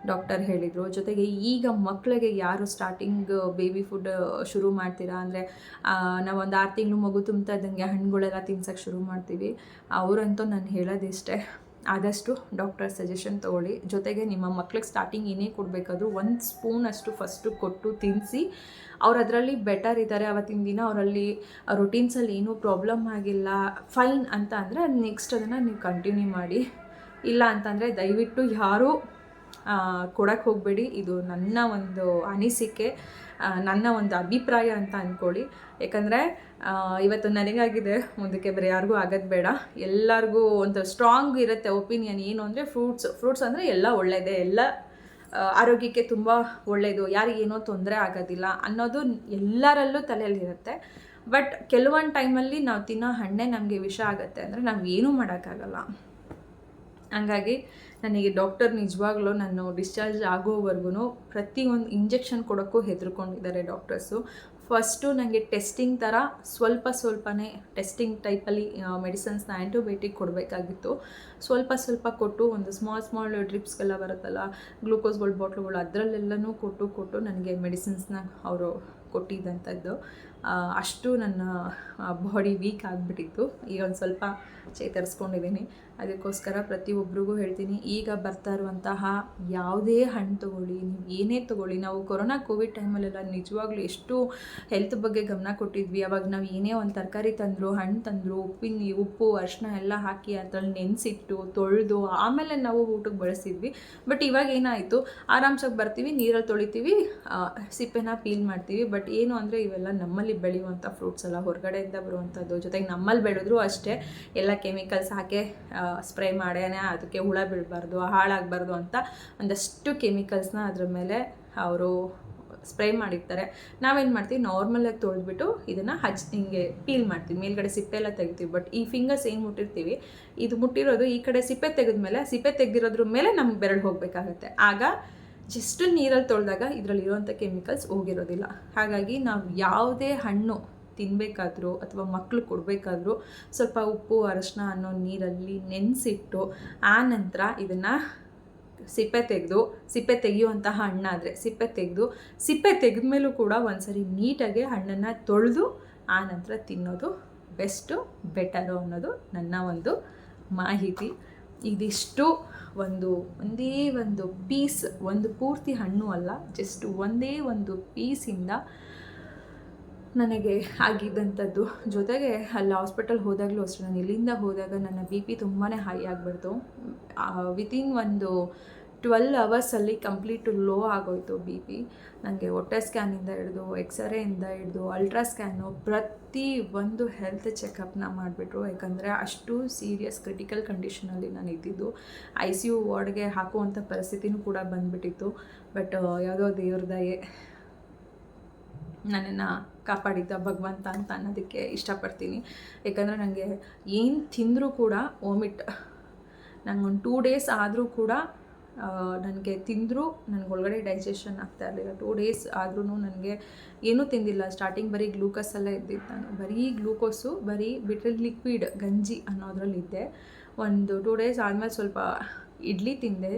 ಡಾಕ್ಟರ್ ಹೇಳಿದರು. ಜೊತೆಗೆ ಈಗ ಮಕ್ಕಳಿಗೆ ಯಾರು ಸ್ಟಾರ್ಟಿಂಗ್ ಬೇಬಿ ಫುಡ್ ಶುರು ಮಾಡ್ತೀರಾ? ಅಂದರೆ ನಾವು ಒಂದು ಆರು ತಿಂಗಳು ಮಗು ತುಂಬ್ತಾ ಇದ್ದಂಗೆ ಹಣ್ಣುಗಳೆಲ್ಲ ತಿನ್ಸೋಕ್ಕೆ ಶುರು ಮಾಡ್ತೀವಿ. ಅವರಂತೂ ನಾನು ಹೇಳೋದಿಷ್ಟೇ. ಆದಷ್ಟು ಡಾಕ್ಟರ್ ಸಜೆಷನ್ ತೊಗೊಳ್ಳಿ. ಜೊತೆಗೆ ನಿಮ್ಮ ಮಕ್ಳಿಗೆ ಸ್ಟಾರ್ಟಿಂಗ್ ಏನೇ ಕೊಡಬೇಕಾದ್ರೂ ಒಂದು ಸ್ಪೂನ್ ಅಷ್ಟು ಫಸ್ಟು ಕೊಟ್ಟು ತಿನ್ನಿಸಿ ಅವ್ರು ಅದರಲ್ಲಿ ಬೆಟರ್ ಇದ್ದಾರೆ ಅವತ್ತಿನ ದಿನ ಅವರಲ್ಲಿ ರೊಟೀನ್ಸಲ್ಲಿ ಏನೂ ಪ್ರಾಬ್ಲಮ್ ಆಗಿಲ್ಲ. ಫೈನ್ ಅಂತ ಅಂದರೆ ನೆಕ್ಸ್ಟ್ ಅದನ್ನು ನೀವು ಕಂಟಿನ್ಯೂ ಮಾಡಿ. ಇಲ್ಲ ಅಂತಂದರೆ ದಯವಿಟ್ಟು ಯಾರೂ ಕೊಡಕ್ಕೆ ಹೋಗಬೇಡಿ. ಇದು ನನ್ನ ಒಂದು ಅನಿಸಿಕೆ ನನ್ನ ಒಂದು ಅಭಿಪ್ರಾಯ ಅಂತ ಅಂದ್ಕೊಳ್ಳಿ ಯಾಕಂದರೆ ಇವತ್ತು ನನಗಾಗಿದೆ, ಮುಂದಕ್ಕೆ ಬೇರೆ ಯಾರಿಗೂ ಆಗೋದು ಬೇಡ. ಎಲ್ಲರಿಗೂ ಒಂದು ಸ್ಟ್ರಾಂಗ್ ಇರುತ್ತೆ ಒಪಿನಿಯನ್ ಏನು ಅಂದರೆ ಫ್ರೂಟ್ಸ್ ಫ್ರೂಟ್ಸ್ ಅಂದರೆ ಎಲ್ಲ ಒಳ್ಳೆಯದೇ ಎಲ್ಲ ಆರೋಗ್ಯಕ್ಕೆ ತುಂಬ ಒಳ್ಳೆಯದು ಯಾರಿಗೇನೋ ತೊಂದರೆ ಆಗೋದಿಲ್ಲ ಅನ್ನೋದು ಎಲ್ಲರಲ್ಲೂ ತಲೆಯಲ್ಲಿರುತ್ತೆ ಬಟ್ ಕೆಲವೊಂದು ಟೈಮಲ್ಲಿ ನಾವು ತಿನ್ನೋ ಹಣ್ಣೆ ನಮಗೆ ವಿಷ ಆಗುತ್ತೆ ಅಂದರೆ ನಾವು ಏನೂ ಮಾಡೋಕ್ಕಾಗಲ್ಲ. ಹಂಗಾಗಿ ನನಗೆ ಡಾಕ್ಟರ್ ನಿಜವಾಗ್ಲೂ ನಾನು ಡಿಸ್ಚಾರ್ಜ್ ಆಗೋವರೆಗೂ ಪ್ರತಿಯೊಂದು ಇಂಜೆಕ್ಷನ್ ಕೊಡೋಕ್ಕೂ ಹೆದರ್ಕೊಂಡಿದ್ದಾರೆ ಡಾಕ್ಟರ್ಸು ಫಸ್ಟು ನನಗೆ ಟೆಸ್ಟಿಂಗ್ ಥರ ಸ್ವಲ್ಪ ಸ್ವಲ್ಪನೇ ಟೆಸ್ಟಿಂಗ್ ಟೈಪಲ್ಲಿ ಮೆಡಿಸನ್ಸ್ನ ಆ್ಯಂಟಿಬಯೋಟಿಕ್ ಕೊಡಬೇಕಾಗಿತ್ತು. ಸ್ವಲ್ಪ ಸ್ವಲ್ಪ ಕೊಟ್ಟು ಒಂದು ಸ್ಮಾಲ್ ಸ್ಮಾಲ್ ಡ್ರಿಪ್ಸ್ಗೆಲ್ಲ ಬರುತ್ತಲ್ಲ ಗ್ಲೂಕೋಸ್ಗಳು ಬಾಟ್ಲುಗಳು ಅದರಲ್ಲೆಲ್ಲನೂ ಕೊಟ್ಟು ಕೊಟ್ಟು ನನಗೆ ಮೆಡಿಸಿನ್ಸ್ನ ಅವರು ಕೊಟ್ಟಿದ್ದಂಥದ್ದು. ಅಷ್ಟು ನನ್ನ ಬಾಡಿ ವೀಕ್ ಆಗಿಬಿಟ್ಟಿತ್ತು. ಈಗ ಒಂದು ಸ್ವಲ್ಪ ಚೇತರಿಸ್ಕೊಂಡಿದ್ದೀನಿ. ಅದಕ್ಕೋಸ್ಕರ ಪ್ರತಿಯೊಬ್ಬರಿಗೂ ಹೇಳ್ತೀನಿ, ಈಗ ಬರ್ತಾ ಇರುವಂತಹ ಯಾವುದೇ ಹಣ್ಣು ತೊಗೊಳ್ಳಿ, ನೀವು ಏನೇ ತೊಗೊಳ್ಳಿ, ನಾವು ಕೊರೋನಾ ಕೋವಿಡ್ ಟೈಮಲ್ಲೆಲ್ಲ ನಿಜವಾಗ್ಲೂ ಎಷ್ಟು ಹೆಲ್ತ್ ಬಗ್ಗೆ ಗಮನ ಕೊಟ್ಟಿದ್ವಿ. ಅವಾಗ ನಾವು ಏನೇ ಒಂದು ತರಕಾರಿ ತಂದರು, ಹಣ್ಣು ತಂದರು, ಉಪ್ಪಿನ, ಉಪ್ಪು, ಅರಿಶಿನ ಎಲ್ಲ ಹಾಕಿ ಅದ್ರಲ್ಲಿ ನೆನೆಸಿಟ್ಟು, ತೊಳೆದು, ಆಮೇಲೆ ನಾವು ಊಟಕ್ಕೆ ಬಳಸಿದ್ವಿ. ಬಟ್ ಇವಾಗ ಏನಾಯಿತು ಆರಾಮ್ಸಾಗಿ ಬರ್ತೀವಿ, ನೀರಲ್ಲಿ ತೊಳಿತೀವಿ ಸಿಪ್ಪೆನ ಪೀಲ್ ಮಾಡ್ತೀವಿ. ಬಟ್ ಏನು ಅಂದರೆ ಇವೆಲ್ಲ ನಮ್ಮಲ್ಲಿ ಬೆಳೆಯುವಂಥ ಫ್ರೂಟ್ಸ್ ಎಲ್ಲ ಹೊರಗಡೆಯಿಂದ ಬರುವಂಥದ್ದು. ಜೊತೆಗೆ ನಮ್ಮಲ್ಲಿ ಬೆಳೆದ್ರು ಅಷ್ಟೇ, ಎಲ್ಲ ಕೆಮಿಕಲ್ಸ್ ಹಾಕಿ ಸ್ಪ್ರೇ ಮಾಡೇನೆ ಅದಕ್ಕೆ ಹುಳ ಬೀಳಬಾರ್ದು, ಹಾಳಾಗಬಾರ್ದು ಅಂತ ಒಂದಷ್ಟು ಕೆಮಿಕಲ್ಸ್ನ ಅದ್ರ ಮೇಲೆ ಅವರು ಸ್ಪ್ರೇ ಮಾಡಿರ್ತಾರೆ. ನಾವೇನು ಮಾಡ್ತೀವಿ ನಾರ್ಮಲಾಗಿ ತೊಳೆದ್ಬಿಟ್ಟು ಇದನ್ನು ಹಚ್, ಹಿಂಗೆ ಪೀಲ್ ಮಾಡ್ತೀವಿ. ಮೇಲ್ಗಡೆ ಸಿಪ್ಪೆ ಎಲ್ಲ ತೆಗಿತೀವಿ ಬಟ್ ಈ ಫಿಂಗರ್ಸ್ ಏನು ಮುಟ್ಟಿರ್ತೀವಿ, ಇದು ಮುಟ್ಟಿರೋದು ಈ ಕಡೆ ಸಿಪ್ಪೆ ತೆಗೆದ್ಮೇಲೆ ಸಿಪ್ಪೆ ತೆಗೆದಿರೋದ್ರ ಮೇಲೆ ನಮ್ಗೆ ಬೆರಳು ಹೋಗಬೇಕಾಗತ್ತೆ. ಆಗ ಜಸ್ಟ್ ನೀರಲ್ಲಿ ತೊಳೆದಾಗ ಇದರಲ್ಲಿ ಇರುವಂಥ ಕೆಮಿಕಲ್ಸ್ ಹೋಗಿರೋದಿಲ್ಲ. ಹಾಗಾಗಿ ನಾವು ಯಾವುದೇ ಹಣ್ಣು ತಿನ್ನಬೇಕಾದ್ರೂ ಅಥವಾ ಮಕ್ಕಳು ಕೊಡಬೇಕಾದ್ರೂ ಸ್ವಲ್ಪ ಉಪ್ಪು, ಅರಶಿನ ಅನ್ನೋ ನೀರಲ್ಲಿ ನೆನೆಸಿಟ್ಟು ಆ ನಂತರ ಇದನ್ನು ಸಿಪ್ಪೆ ತೆಗೆದು, ಸಿಪ್ಪೆ ತೆಗೆಯುವಂತಹ ಹಣ್ಣಾದರೆ ಸಿಪ್ಪೆ ತೆಗೆದು, ಸಿಪ್ಪೆ ತೆಗೆದ ಮೇಲೂ ಕೂಡ ಒಂದ್ಸರಿ ನೀಟಾಗಿ ಹಣ್ಣನ್ನು ತೊಳೆದು ಆ ನಂತರ ತಿನ್ನೋದು ಬೆಸ್ಟು, ಬೆಟರು ಅನ್ನೋದು ನನ್ನ ಒಂದು ಮಾಹಿತಿ. ಇದಿಷ್ಟು ಒಂದು, ಒಂದೇ ಒಂದು ಪೀಸ್, ಒಂದು ಪೂರ್ತಿ ಹಣ್ಣು ಅಲ್ಲ, ಜಸ್ಟ್ ಒಂದೇ ಒಂದು ಪೀಸಿಂದ ನನಗೆ ಆಗಿದ್ದಂಥದ್ದು ಜೊತೆಗೆ ಅಲ್ಲಿ ಹಾಸ್ಪಿಟಲ್ ಹೋದಾಗಲೂ ಅಷ್ಟೇ. ನಾನು ಇಲ್ಲಿಂದ ಹೋದಾಗ ನನ್ನ ಬಿ ಪಿ ತುಂಬಾ ಹೈ ಆಗಿಬಿಡ್ತು. ವಿತಿನ್ ಒಂದು ಟ್ವೆಲ್ ಅವರ್ಸಲ್ಲಿ ಕಂಪ್ಲೀಟು ಲೋ ಆಗೋಯ್ತು ಬಿ ಪಿ. ನನಗೆ ಹೊಟ್ಟೆ ಸ್ಕ್ಯಾನಿಂದ ಹಿಡಿದು ಎಕ್ಸ್ರೇಯಿಂದ ಹಿಡಿದು ಅಲ್ಟ್ರಾ ಸ್ಕ್ಯಾನು ಪ್ರತಿ ಒಂದು ಹೆಲ್ತ್ ಚೆಕಪ್ನ ಮಾಡಿಬಿಟ್ರು. ಯಾಕಂದರೆ ಅಷ್ಟು ಸೀರಿಯಸ್ ಕ್ರಿಟಿಕಲ್ ಕಂಡೀಷನಲ್ಲಿ ನಾನು ಇದ್ದಿದ್ದು. ಐ ಸಿ ಯು ವಾರ್ಡ್ಗೆ ಹಾಕುವಂಥ ಪರಿಸ್ಥಿತಿನೂ ಕೂಡ ಬಂದುಬಿಟ್ಟಿತ್ತು. ಬಟ್ ಯಾವುದೋ ದೇವ್ರ ದಯೆ ನನ್ನನ್ನು ಕಾಪಾಡಿದ್ದ ಭಗವಂತ ಅಂತ ಅನ್ನೋದಕ್ಕೆ ಇಷ್ಟಪಡ್ತೀನಿ. ಯಾಕಂದರೆ ನನಗೆ ಏನು ತಿಂದರೂ ಕೂಡ ವಾಮಿಟ್ ಒಂದು ಟೂ ಡೇಸ್ ಆದರೂ ಕೂಡ ನನಗೆ ತಿಂದರೂ ನನಗೆ ಒಳಗಡೆ ಡೈಜೆಷನ್ ಆಗ್ತಾ ಇರಲಿಲ್ಲ. ಟೂ ಡೇಸ್ ಆದ್ರೂ ನನಗೆ ಏನೂ ತಿಂದಿಲ್ಲ. ಸ್ಟಾರ್ಟಿಂಗ್ ಬರೀ ಗ್ಲೂಕೋಸಲ್ಲೇ ಇದ್ದಿದ್ದು ನಾನು. ಬರೀ ಗ್ಲೂಕೋಸು ಬರೀ ಬಿಟ್ರೆ ಲಿಕ್ವಿಡ್ ಗಂಜಿ ಅನ್ನೋದ್ರಲ್ಲಿದ್ದೆ. ಒಂದು ಟೂ ಡೇಸ್ ಆದಮೇಲೆ ಸ್ವಲ್ಪ ಇಡ್ಲಿ ತಿಂದೆ.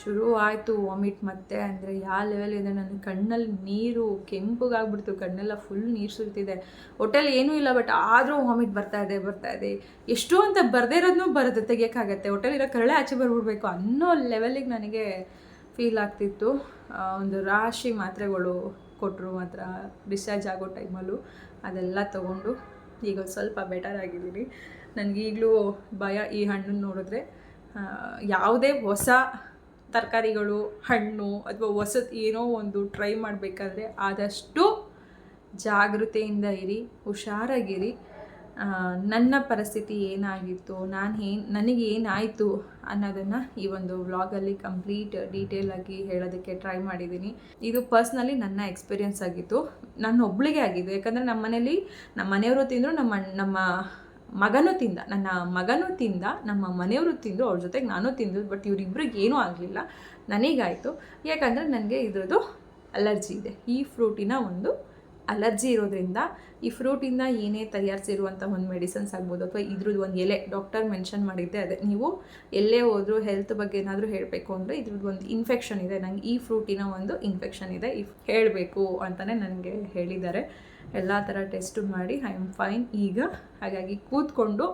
ಶುರು ಆಯಿತು ವಾಮಿಟ್ ಮತ್ತೆ, ಅಂದರೆ ಯಾವ ಲೆವೆಲ್ ಇದೆ ನನ್ನ ಕಣ್ಣಲ್ಲಿ ನೀರು ಕೆಂಪಗಾಗ್ಬಿಡ್ತು, ಕಣ್ಣೆಲ್ಲ ಫುಲ್ ನೀರು ಸುರಿತಿದೆ. ಹೊಟ್ಟೆಲಿ ಏನೂ ಇಲ್ಲ ಬಟ್ ಆದರೂ ವಾಮಿಟ್ ಬರ್ತಾ ಇದೆ ಬರ್ತಾ ಇದೆ. ಎಷ್ಟು ಅಂತ ಬರದೇ ಇರೋದನ್ನೂ ಬರುತ್ತೆ ತೆಗಿಯೋಕ್ಕಾಗತ್ತೆ. ಇರೋ ಕರಳೆ ಆಚೆ ಬರ್ಬಿಡ್ಬೇಕು ಅನ್ನೋ ಲೆವೆಲಿಗೆ ನನಗೆ ಫೀಲ್ ಆಗ್ತಿತ್ತು. ಒಂದು ರಾಶಿ ಮಾತ್ರೆಗಳು ಕೊಟ್ಟರು ಮಾತ್ರ ಡಿಸ್ಚಾರ್ಜ್ ಆಗೋ ಟೈಮಲ್ಲೂ ಅದೆಲ್ಲ ತೊಗೊಂಡು ಈಗ ಸ್ವಲ್ಪ ಬೆಟರ್ ಆಗಿದ್ದೀನಿ. ನನಗೀಗಲೂ ಭಯ ಈ ಹಣ್ಣನ್ನು ನೋಡಿದ್ರೆ ಯಾವುದೇ ಹೊಸ ತರಕಾರಿಗಳು, ಹಣ್ಣು ಅಥವಾ ಹೊಸದು ಏನೋ ಒಂದು ಟ್ರೈ ಮಾಡಬೇಕಾದ್ರೆ ಆದಷ್ಟು ಜಾಗೃತೆಯಿಂದ ಇರಿ, ಹುಷಾರಾಗಿರಿ. ನನ್ನ ಪರಿಸ್ಥಿತಿ ಏನಾಗಿತ್ತು, ನಾನು ಏನು, ನನಗೆ ಏನಾಯಿತು ಅನ್ನೋದನ್ನು ಈ ಒಂದು ವ್ಲಾಗಲ್ಲಿ ಕಂಪ್ಲೀಟ್ ಡೀಟೇಲಾಗಿ ಹೇಳೋದಕ್ಕೆ ಟ್ರೈ ಮಾಡಿದ್ದೀನಿ ಇದು ಪರ್ಸ್ನಲಿ ನನ್ನ ಎಕ್ಸ್ಪೀರಿಯನ್ಸ್ ಆಗಿತ್ತು. ನನ್ನ ಒಬ್ಳಿಗೆ ಆಗಿದ್ದು, ಯಾಕಂದರೆ ನಮ್ಮ ಮನೇಲಿ ನಮ್ಮ ಮನೆಯವರು ತಿಂದರು, ನಮ್ಮ ನಮ್ಮ ಮಗನೂ ತಿಂದ, ನನ್ನ ಮಗನೂ ತಿಂದ, ನಮ್ಮ ಮನೆಯವರು ತಿಂದರು, ಅವ್ರ ಜೊತೆಗೆ ನಾನು ತಿಂದು ಬಟ್ ಇವರಿಬ್ಬರಿಗೆ ಏನೂ ಆಗಲಿಲ್ಲ. ನನಗಾಯಿತು ಯಾಕಂದರೆ ನನಗೆ ಇದ್ರದ್ದು ಅಲರ್ಜಿ ಇದೆ. ಈ ಫ್ರೂಟಿನ ಒಂದು ಅಲರ್ಜಿ ಇರೋದ್ರಿಂದ ಈ ಫ್ರೂಟಿಂದ ಏನೇ ತಯಾರಿಸಿರುವಂಥ ಒಂದು ಮೆಡಿಸನ್ಸ್ ಆಗ್ಬೋದು ಅಥವಾ ಇದ್ರದ್ದು ಒಂದು ಎಲೆ, ಡಾಕ್ಟರ್ ಮೆನ್ಷನ್ ಮಾಡಿದ್ದೆ ಅದೇ. ನೀವು ಎಲ್ಲೇ ಹೋದರೂ ಹೆಲ್ತ್ ಬಗ್ಗೆ ಏನಾದರೂ ಹೇಳಬೇಕು ಅಂದರೆ ಇದ್ರದ್ದು ಒಂದು ಇನ್ಫೆಕ್ಷನ್ ಇದೆ. ನಂಗೆ ಈ ಫ್ರೂಟಿನ ಒಂದು ಇನ್ಫೆಕ್ಷನ್ ಇದೆ. ಇಫ್ ಹೇಳಬೇಕು ಅಂತಲೇ ನನಗೆ ಹೇಳಿದ್ದಾರೆ. ಎಲ್ಲ ಥರ ಟೆಸ್ಟು ಮಾಡಿ ಐ ಆಮ್ ಫೈನ್ ಈಗ ಹಾಗಾಗಿ ಕೂತ್ಕೊಂಡು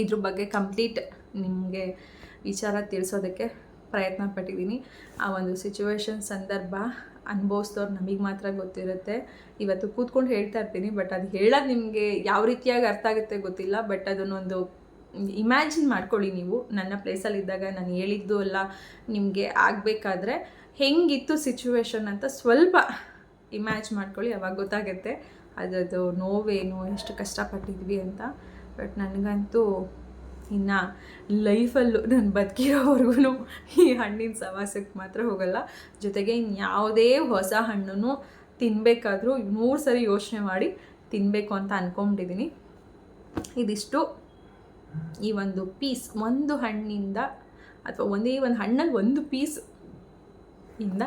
ಇದ್ರ ಬಗ್ಗೆ ಕಂಪ್ಲೀಟ್ ನಿಮಗೆ ವಿಚಾರ ತಿಳಿಸೋದಕ್ಕೆ ಪ್ರಯತ್ನ ಪಟ್ಟಿದ್ದೀನಿ. ಆ ಒಂದು ಸಿಚುವೇಶನ್ ಸಂದರ್ಭ ಅನುಭವಿಸ್ದವ್ರು ನಮಗೆ ಮಾತ್ರ ಗೊತ್ತಿರುತ್ತೆ. ಇವತ್ತು ಕೂತ್ಕೊಂಡು ಹೇಳ್ತಾ ಇರ್ತೀನಿ ಬಟ್ ಅದು ಹೇಳೋದು ನಿಮಗೆ ಯಾವ ರೀತಿಯಾಗಿ ಅರ್ಥ ಆಗುತ್ತೆ ಗೊತ್ತಿಲ್ಲ ಬಟ್ ಅದನ್ನೊಂದು ಇಮ್ಯಾಜಿನ್ ಮಾಡ್ಕೊಳ್ಳಿ ನೀವು. ನನ್ನ ಪ್ಲೇಸಲ್ಲಿ ಇದ್ದಾಗ ನಾನು ಹೇಳಿದ್ದು ಎಲ್ಲ ನಿಮಗೆ ಆಗಬೇಕಾದ್ರೆ ಹೆಂಗಿತ್ತು ಸಿಚುವೇಶನ್ ಅಂತ ಸ್ವಲ್ಪ ಇಮ್ಯಾಜ್ ಮಾಡ್ಕೊಳ್ಳಿ, ಅವಾಗ ಗೊತ್ತಾಗುತ್ತೆ ಅದರದ್ದು ನೋವೇನು, ಎಷ್ಟು ಕಷ್ಟಪಟ್ಟಿದ್ವಿ ಅಂತ. ಬಟ್ ನನಗಂತೂ ಇನ್ನು ಲೈಫಲ್ಲೂ ನಾನು ಬದುಕಿರೋವರೆಗೂ ಈ ಹಣ್ಣಿನ ಸವಾಸಕ್ಕೆ ಮಾತ್ರ ಹೋಗಲ್ಲ. ಜೊತೆಗೆ ಇನ್ಯಾವುದೇ ಹೊಸ ಹಣ್ಣನ್ನು ತಿನ್ನಬೇಕಾದ್ರೂ ಮೂರು ಸರಿ ಯೋಚನೆ ಮಾಡಿ ತಿನ್ನಬೇಕು ಅಂತ ಅಂದ್ಕೊಂಡಿದ್ದೀನಿ ಇದಿಷ್ಟು. ಈ ಒಂದು ಪೀಸ್, ಒಂದು ಹಣ್ಣಿಂದ ಅಥವಾ ಒಂದೇ ಒಂದು ಹಣ್ಣಲ್ಲಿ ಒಂದು ಪೀಸ್ ಇಂದ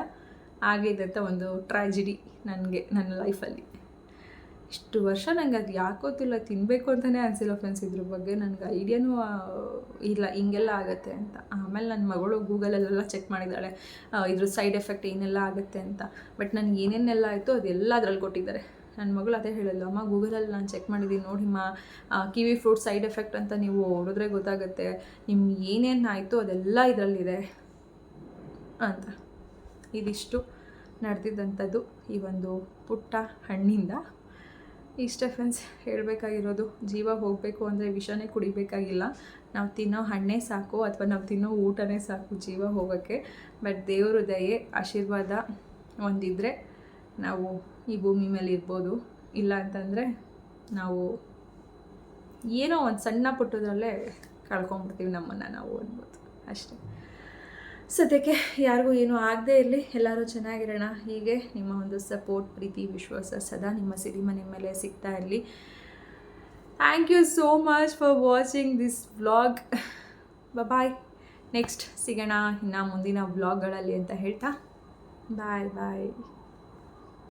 ಆಗಿದೆ ಅಂತ ಒಂದು ಟ್ರಾಜಿಡಿ ನನಗೆ, ನನ್ನ ಲೈಫಲ್ಲಿ ಇಷ್ಟು ವರ್ಷ ನನಗೆ ಅದು ಯಾಕೋತಿಲ್ಲ ತಿನ್ನಬೇಕು ಅಂತಲೇ ಅನಿಸಿಲ್ಲ ಫ್ರೆಂಡ್ಸ್ ಇದ್ರ ಬಗ್ಗೆ. ನನಗೆ ಐಡಿಯಾನೂ ಇಲ್ಲ, ಹಿಂಗೆಲ್ಲ ಆಗುತ್ತೆ ಅಂತ. ಆಮೇಲೆ ನನ್ನ ಮಗಳು ಗೂಗಲಲ್ಲೆಲ್ಲ ಚೆಕ್ ಮಾಡಿದ್ದಾಳೆ ಇದ್ರ ಸೈಡ್ ಎಫೆಕ್ಟ್ ಏನೆಲ್ಲ ಆಗುತ್ತೆ ಅಂತ. ಬಟ್ ನನಗೆ ಏನೇನೆಲ್ಲ ಆಯಿತು ಅದೆಲ್ಲ ಅದರಲ್ಲಿ ಕೊಟ್ಟಿದ್ದಾರೆ. ನನ್ನ ಮಗಳು ಅದೇ ಹೇಳಲ್ಲ ಅಮ್ಮ ಗೂಗಲಲ್ಲಿ ನಾನು ಚೆಕ್ ಮಾಡಿದ್ದೀನಿ ನೋಡಿಮ್ಮ ಕಿವಿ ಫ್ರೂಟ್ ಸೈಡ್ ಎಫೆಕ್ಟ್ ಅಂತ ನೀವು ಹೊಡೆದ್ರೆ ಗೊತ್ತಾಗುತ್ತೆ. ನಿಮ್ಗೆ ಏನೇನು ಆಯಿತು ಅದೆಲ್ಲ ಇದರಲ್ಲಿದೆ. ಅಂತ. ಇದಿಷ್ಟು ನಡೆದಿದ್ದಂಥದ್ದು ಈ ಒಂದು ಪುಟ್ಟ ಹಣ್ಣಿಂದ. ಇಷ್ಟೇ ಫ್ರೆಂಡ್ಸ್ ಹೇಳಬೇಕಾಗಿರೋದು, ಜೀವ ಹೋಗಬೇಕು ಅಂದರೆ ವಿಷನೇ ಕುಡಿಬೇಕಾಗಿಲ್ಲ. ನಾವು ತಿನ್ನೋ ಹಣ್ಣೇ ಸಾಕು ಅಥವಾ ನಾವು ತಿನ್ನೋ ಊಟನೇ ಸಾಕು ಜೀವ ಹೋಗೋಕ್ಕೆ. ಬಟ್ ದೇವ್ರ ದಯೆ, ಆಶೀರ್ವಾದ ಒಂದಿದ್ದರೆ ನಾವು ಈ ಭೂಮಿ ಮೇಲೆ ಇರ್ಬೋದು. ಇಲ್ಲ ಅಂತಂದರೆ ನಾವು ಏನೋ ಒಂದು ಸಣ್ಣ ಪುಟ್ಟದ್ರಲ್ಲೇ ಕಳ್ಕೊಂಬಿಡ್ತೀವಿ ನಮ್ಮನ್ನು ನಾವು ಅನ್ಬೋದು. ಅಷ್ಟೇ. ಸದ್ಯಕ್ಕೆ ಯಾರಿಗೂ ಏನೂ ಆಗದೇ ಇರಲಿ, ಎಲ್ಲರೂ ಚೆನ್ನಾಗಿರೋಣ. ಹೀಗೆ ನಿಮ್ಮ ಒಂದು ಸಪೋರ್ಟ್, ಪ್ರೀತಿ, ವಿಶ್ವಾಸ ಸದಾ ನಿಮ್ಮ ಸಿರಿಮನೆ ಮೇಲೆ ಸಿಗ್ತಾ ಇರಲಿ. Thank you so much for watching this vlog bye next ಸಿಗೋಣ, ಇನ್ನು ಮುಂದಿನ ವ್ಲಾಗ್ಗಳಲ್ಲಿ ಅಂತ ಹೇಳ್ತಾ. ಬಾಯ್ ಬಾಯ್